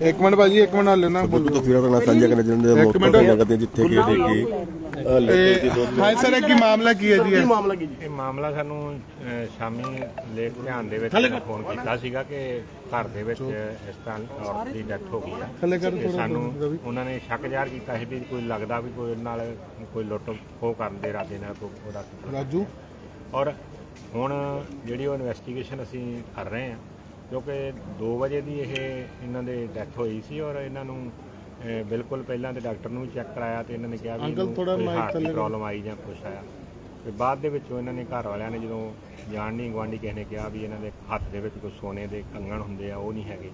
ਇੱਕ ਮਿੰਟ ਭਾਜੀ ਇੱਕ ਮਿੰਟ ਹਾਲੇ ਨਾ ਬਿਲਕੁਲ ਤਸਵੀਰਾਂ ਤੁਹਾਨੂੰ ਸਾਂਝਾ ਕਰਨਾ ਹਾਂ ਮੌਕੇ ਮਿੰਟ। ਤੇ ਲੱਗਦੇ ਜਿੱਥੇ ਕਿ ਦੇਖੀ ਲੇਡੀ ਦੀ ਦੋ ਹਾਂ ਸਰ ਇਹ ਕੀ ਮਾਮਲਾ ਕੀ ਹੈ ਜੀ? ਇਹ? ਮਾਮਲਾ ਕੀ ਜੀ? ਇਹ ਮਾਮਲਾ ਸਾਨੂੰ ਅਹ, ਸ਼ਾਮੀ ਲੇਟ ਧਿਆਨ ਦੇ ਵਿੱਚ ਫੋਨ ਕੀਤਾ ਸੀਗਾ ਕਿ ਘਰ ਦੇ ਵਿੱਚ ਇਸ ਤਰ੍ਹਾਂ ਔਰਤ ਦੀ ਡੈਥ ਹੋ ਗਈ ਆ ਥੱਲੇ ਕਰ ਤੇ ਥੋੜਾ ਸਾਨੂੰ ਉਹਨਾਂ ਨੇ ਸ਼ੱਕ ਜ਼ਾਹਰ ਕੀਤਾ ਸੀ ਵੀ ਕੋਈ ਲੱਗਦਾ ਵੀ ਕੋਈ ਨਾਲ ਕੋਈ ਲੁੱਟ ਖੋਹ ਕਰਨ ਦੇ ਇਰਾਦੇ ਨਾਲ ਕੋਈ ਉਹਦਾ ਰਾਜੂ? ਔਰ ਹੁਣ ਜਿਹੜੀ ਉਹ ਇਨਵੈਸਟੀਗੇਸ਼ਨ ਅਸੀਂ ਕਰ ਰਹੇ ਹਾਂ ਕਿਉਂਕਿ 2 ਵਜੇ ਦੀ ਇਹ ਇਹਨਾਂ ਦੇ ਡੈਥ ਹੋਈ ਸੀ ਔਰ ਇਹਨਾਂ ਨੂੰ ਅਹ, ਬਿਲਕੁਲ ਪਹਿਲਾਂ ਤੇ ਡਾਕਟਰ ਨੂੰ ਚੈੱਕ ਕਰਾਇਆ ਤੇ ਇਹਨਾਂ ਨੇ ਕਿਹਾ ਵੀ ਅੰਕਲ ਇਹਨੂੰ ਥੋੜ੍ਹਾ ਕੋਈ mic heart ਦੀ ਥੱਲੇ ਕਰੋ। ਪ੍ਰੋਬਲਮ ਆਈ ਜਾਂ ਕੁਛ ਆਇਆ ਤੇ ਬਾਅਦ ਦੇ ਵਿੱਚ ਇਹਨਾਂ ਨੇ ਘਰ ਵਾਲਿਆਂ ਨੇ ਜਦੋਂ ਜਾਣ ਨਹੀਂ ਗਵਾਂਢੀ ਕਿਸੇ ਨੇ ਕਿਹਾ ਵੀ ਇਹਨਾਂ ਦੇ ਹੱਥ ਦੇ ਵਿੱਚ ਕੋਈ ਸੋਨੇ ਦੇ ਕੰਗਣ ਹੁੰਦੇ ਆ ਉਹ ਨਹੀਂ ਹੈਗੇ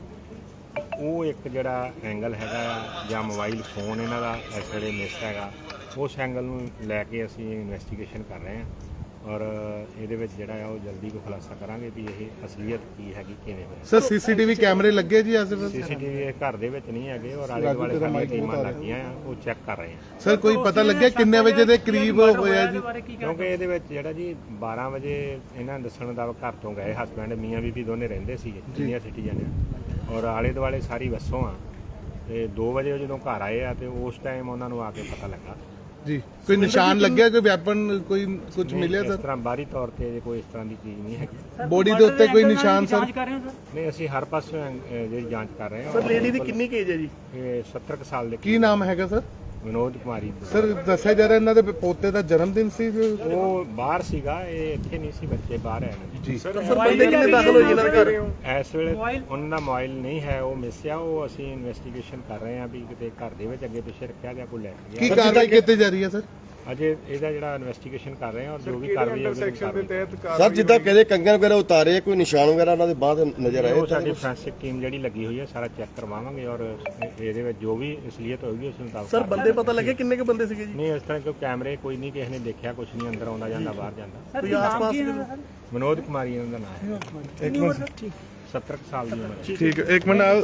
ਉਹ ਇੱਕ ਜਿਹੜਾ ਐਂਗਲ ਹੈਗਾ ਆ ਜਾਂ ਮੋਬਾਈਲ ਫੋਨ ਇਹਨਾਂ ਦਾ ਇਸ ਵੇਲੇ ਮਿਸ ਹੈਗਾ ਉਸ ਐਂਗਲ ਨੂੰ ਲੈ ਕੇ ਅਸੀਂ ਇਨਵੈਸਟੀਗੇਸ਼ਨ ਕਰ ਰਹੇ ਹਾਂ ਔਰ ਇਹਦੇ ਵਿੱਚ ਜਿਹੜਾ ਆ ਉਹ ਜਲਦੀ ਕੋ ਖੁਲਾਸਾ ਕਰਾਂਗੇ ਵੀ ਇਹ ਅਸਲੀਅਤ ਕੀ ਹੈਗੀ ਕਿਵੇਂ ਹੋਇਆ ਸਰ ਸੀਸੀਟੀਵੀ ਕੈਮਰੇ ਲੱਗੇ ਜੀ ਆਸੇ ਪਾਸੇ ਸੀਸੀਟੀਵੀ ਘਰ ਦੇ ਵਿੱਚ ਨਹੀਂ ਹੈਗੇ ਔਰ ਆਲੇ ਦੁਆਲੇ ਸਾਡੀਆਂ ਟੀਮਾਂ ਲੱਗੀਆਂ ਆ ਉਹ ਚੈੱਕ ਕਰ ਰਹੇ ਆ। ਸਰ ਕੋਈ ਪਤਾ ਲੱਗਿਆ ਕਿੰਨੇ ਵਜੇ ਦੇ ਕਰੀਬ ਹੋਇਆ ਜੀ? ਕਿਉਂਕਿ ਇਹਦੇ ਵਿੱਚ ਜਿਹੜਾ ਜੀ 12 ਵਜੇ ਇਹਨਾਂ ਦੱਸਣ ਦਾ ਘਰ ਤੋਂ ਗਏ ਹਸਬੰਡ ਮੀਆਂ ਬੀਬੀ ਦੋਨੇ ਰਹਿੰਦੇ ਸੀਗੇ ਸੀਨੀਅਰ ਸਿਟੀਜ਼ਨ ਆ ਔਰ ਆਲੇ ਦੁਆਲੇ ਸਾਰੀ ਵਸੋਂ ਆ ਤੇ 2 ਵਜੇ ਜਦੋਂ ਘਰ ਆਏ ਆ ਤੇ ਉਸ ਟਾਈਮ ਉਹਨਾਂ ਨੂੰ ਆ ਕੇ ਪਤਾ ਲੱਗਾ। ਜੀ। ਕੋਈ ਨਿਸ਼ਾਨ ਲੱਗਿਆ ਕੋਈ ਵੈਪਨ ਕੋਈ ਕੁਝ ਮਿਲਿਆ ਇਸ ਸਰ? ਤਰ੍ਹਾਂ ਬਾਹਰੀ ਤੌਰ ਤੇ ਅਜੇ ਕੋਈ ਇਸ ਤਰ੍ਹਾਂ ਦੀ ਚੀਜ਼ ਨਹੀਂ ਹੈਗੀ। ਬੋਡੀ ਦੇ ਉੱਤੇ ਕੋਈ ਨਿਸ਼ਾਨ ਸਰ? ਨਹੀਂ ਅਸੀਂ ਹਰ ਪਾਸੇ ਜਿਹੜੀ ਜਾਂਚ ਕਰ ਰਹੇ ਸਰ ਹਾਂ ਲੇਡੀ ਦੀ ਕਿੰਨੀ ਏਜ ਹੈ ਜੀ? ਇਹ 70 ਕੁ ਸਾਲ ਦੇ ਕੀ ਨਾਮ ਹੈਗਾ ਸਰ? ਵਿਨੋਦ ਕੁਮਾਰੀ ਸਰ ਦੱਸਿਆ ਜਾ ਰਿਹਾ ਇਹਨਾਂ ਦੇ ਪੋਤੇ ਦਾ ਜਨਮ ਦਿਨ ਸੀ ਉਹ ਬਾਹਰ ਸੀਗਾ ਇਹ ਇੱਥੇ ਨਹੀਂ ਸੀ ਬੱਚੇ ਬਾਹਰ ਆਏ ਨੇ। ਜੀ। ਸਰ ਬੰਦੇ ਕਿੰਨੇ ਦਾਖਲ ਹੋਏ ਇਹਨਾਂ ਦੇ ਘਰ? ਇਸ ਵੇਲੇ ਉਹਨਾਂ ਦਾ ਮੋਬਾਈਲ ਨਹੀਂ ਹੈ ਉਹ ਮਿਸ ਆ ਉਹ ਅਸੀਂ ਇਨਵੈਸਟੀਗੇਸ਼ਨ ਕਰ ਰਹੇ ਹਾਂ ਵੀ ਕਿਤੇ ਘਰ ਦੇ ਵਿੱਚ ਅੱਗੇ ਪਿੱਛੇ ਰੱਖਿਆ ਗਿਆ ਕੋਈ ਲੈ ਕੇ ਕੀ ਗਿਆ ਕਾਰਵਾਈ ਕੀਤੀ ਜਾ ਰਹੀ ਹੈ ਸਰ? ਅਜੇ ਇਹਦਾ ਜਿਹੜਾ ਇਨਵੈਸਟੀਗੇਸ਼ਨ ਕਰ ਰਹੇ ਹਾਂ ਔਰ ਜੋ ਵੀ ਕਾਰਵਾਈ ਹੋਵੇਗੀ ਸੈਕਸ਼ਨ ਦੇ ਤਹਿਤ ਸਰ ਜਿੱਦਾਂ ਕਹਿੰਦੇ ਕੰਗਨ ਵਗੈਰਾ ਉਤਾਰੇ ਕੋਈ ਨਿਸ਼ਾਨ ਵਗੈਰਾ ਉਹਨਾਂ ਦੇ ਬਾਅਦ ਨਜ਼ਰ ਆਏ? ਉਹ ਸਾਡੀ ਫੋਰੈਂਸਿਕ ਟੀਮ ਜਿਹੜੀ ਲੱਗੀ ਹੋਈ ਹੈ ਸਾਰਾ ਚੈੱਕ ਕਰਵਾਵਾਂਗੇ ਔਰ ਇਹ- ਇਹਦੇ ਵਿੱਚ ਜੋ ਵੀ ਅਸਲੀਅਤ ਹੋਏਗੀ ਉਸ ਮੁਤਾਬਕ ਸਰ ਬੰਦੇ ਪਤਾ ਲੱਗੇ ਕਿੰਨੇ ਕੁ ਬੰਦੇ ਸੀਗੇ ਜੀ? ਨਹੀਂ ਇਸ ਤਰ੍ਹਾਂ ਕੋਈ ਕੈਮਰੇ ਕੋਈ ਨਹੀਂ ਕਿਸੇ ਨੇ ਦੇਖਿਆ ਕੁਝ ਨਹੀਂ ਅੰਦਰ ਆਉਂਦਾ ਜਾਂਦਾ ਬਾਹਰ ਜਾਂਦਾ। ਕੋਈ ਆਸ-ਪਾਸ ਵਿਨੋਦ ਕੁਮਾਰੀ ਇਹਨਾਂ ਦਾ ਨਾਮ। ਹੈ ਇੱਕ ਮਿੰਟ 70 ਕੁ ਸਾਲ ਦੀ ਉਮਰ। ਹੈ ਠੀਕ ਹੈ ਇੱਕ ਮਿੰਟ ਆਓ,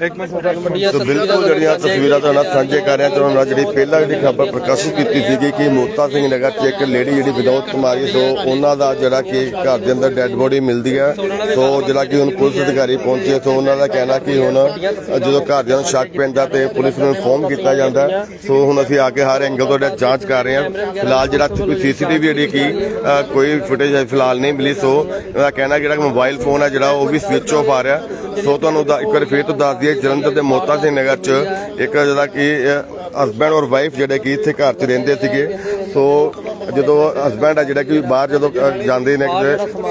ਇੱਕ ਮਿੰਟ ਤੁਹਾਡਾ ਸੋ ਬਿਲਕੁਲ ਜਿਹੜੀਆਂ ਤਸਵੀਰਾਂ ਤੁਹਾਨੂੰ ਨਾਲ ਸਾਂਝੇ ਕਰ ਰਿਹਾ ਤੁਹਾਨੂੰ ਨਾਲ ਜਿਹੜੀ ਪਹਿਲਾਂ ਜਿਹੜੀ ਖਬਰ ਪ੍ਰਕਾਸ਼ਿਤ ਕੀਤੀ ਸੀਗੀ ਕਿ ਮੋਤਾ ਸਿੰਘ ਨਗਰ ਚ ਇੱਕ ਲੇਡੀ ਜਿਹੜੀ ਵਿਨੋਦ ਕੁਮਾਰੀ ਸੋ ਉਹਨਾਂ ਦਾ ਜਿਹੜਾ ਕਿ ਘਰ ਦੇ ਅੰਦਰ ਡੈੱਡ ਬੋਡੀ ਮਿਲਦੀ ਹੈ। ਸੋ ਜਿਹੜਾ ਕਿ ਹੁਣ ਪੁਲਿਸ ਅਧਿਕਾਰੀ ਪਹੁੰਚੇ ਸੋ ਉਹਨਾਂ ਦਾ ਕਹਿਣਾ ਕਿ ਹੁਣ ਜਦੋਂ ਘਰਦਿਆਂ ਨੂੰ ਸ਼ੱਕ ਪੈਂਦਾ ਤੇ ਪੁਲਿਸ ਨੂੰ ਇਨਫੋਰਮ ਕੀਤਾ ਜਾਂਦਾ ਹੈ। ਸੋ ਹੁਣ ਅਸੀਂ ਆ ਕੇ ਹਰ ਐਂਗਲ ਤੋਂ ਜਿਹੜਾ ਜਾਂਚ ਕਰ ਰਹੇ ਹਾਂ। ਫਿਲਹਾਲ ਜਿਹੜਾ ਕੋਈ ਸੀਸੀਟੀਵੀ ਜਿਹੜੀ ਕਿ ਅ, ਕੋਈ ਫੁਟੇਜ ਫਿਲਹਾਲ ਨਹੀਂ ਮਿਲੀ ਸੋ ਉਹਦਾ ਕਹਿਣਾ ਜਿਹੜਾ ਮੋਬਾਈਲ ਫੋਨ ਹੈ ਜਿਹੜਾ ਉਹ ਵੀ ਸਵਿਚ ਆਫ ਆ ਰਿਹਾ। ਸੋ ਤੁਹਾਨੂੰ ਦਾ ਇੱਕ ਵਾਰ ਫੇਰ ਤੋਂ ਦੱਸ ਦਈਏ, ਜਲੰਧਰ ਦੇ ਮੋਤਾ ਸਿੰਘ ਨਗਰ ਚ ਇੱਕ ਜਿਹੜਾ ਕਿ ਹਸਬੈਂਡ ਔਰ ਵਾਈਫ ਜਿਹੜੇ ਕਿ ਇੱਥੇ ਘਰ 'ਚ ਰਹਿੰਦੇ ਸੀਗੇ। ਸੋ ਜਦੋਂ ਹਸਬੈਂਡ ਆ ਜਿਹੜਾ ਕਿ ਬਾਹਰ ਜਦੋਂ ਜਾਂਦੇ ਨੇ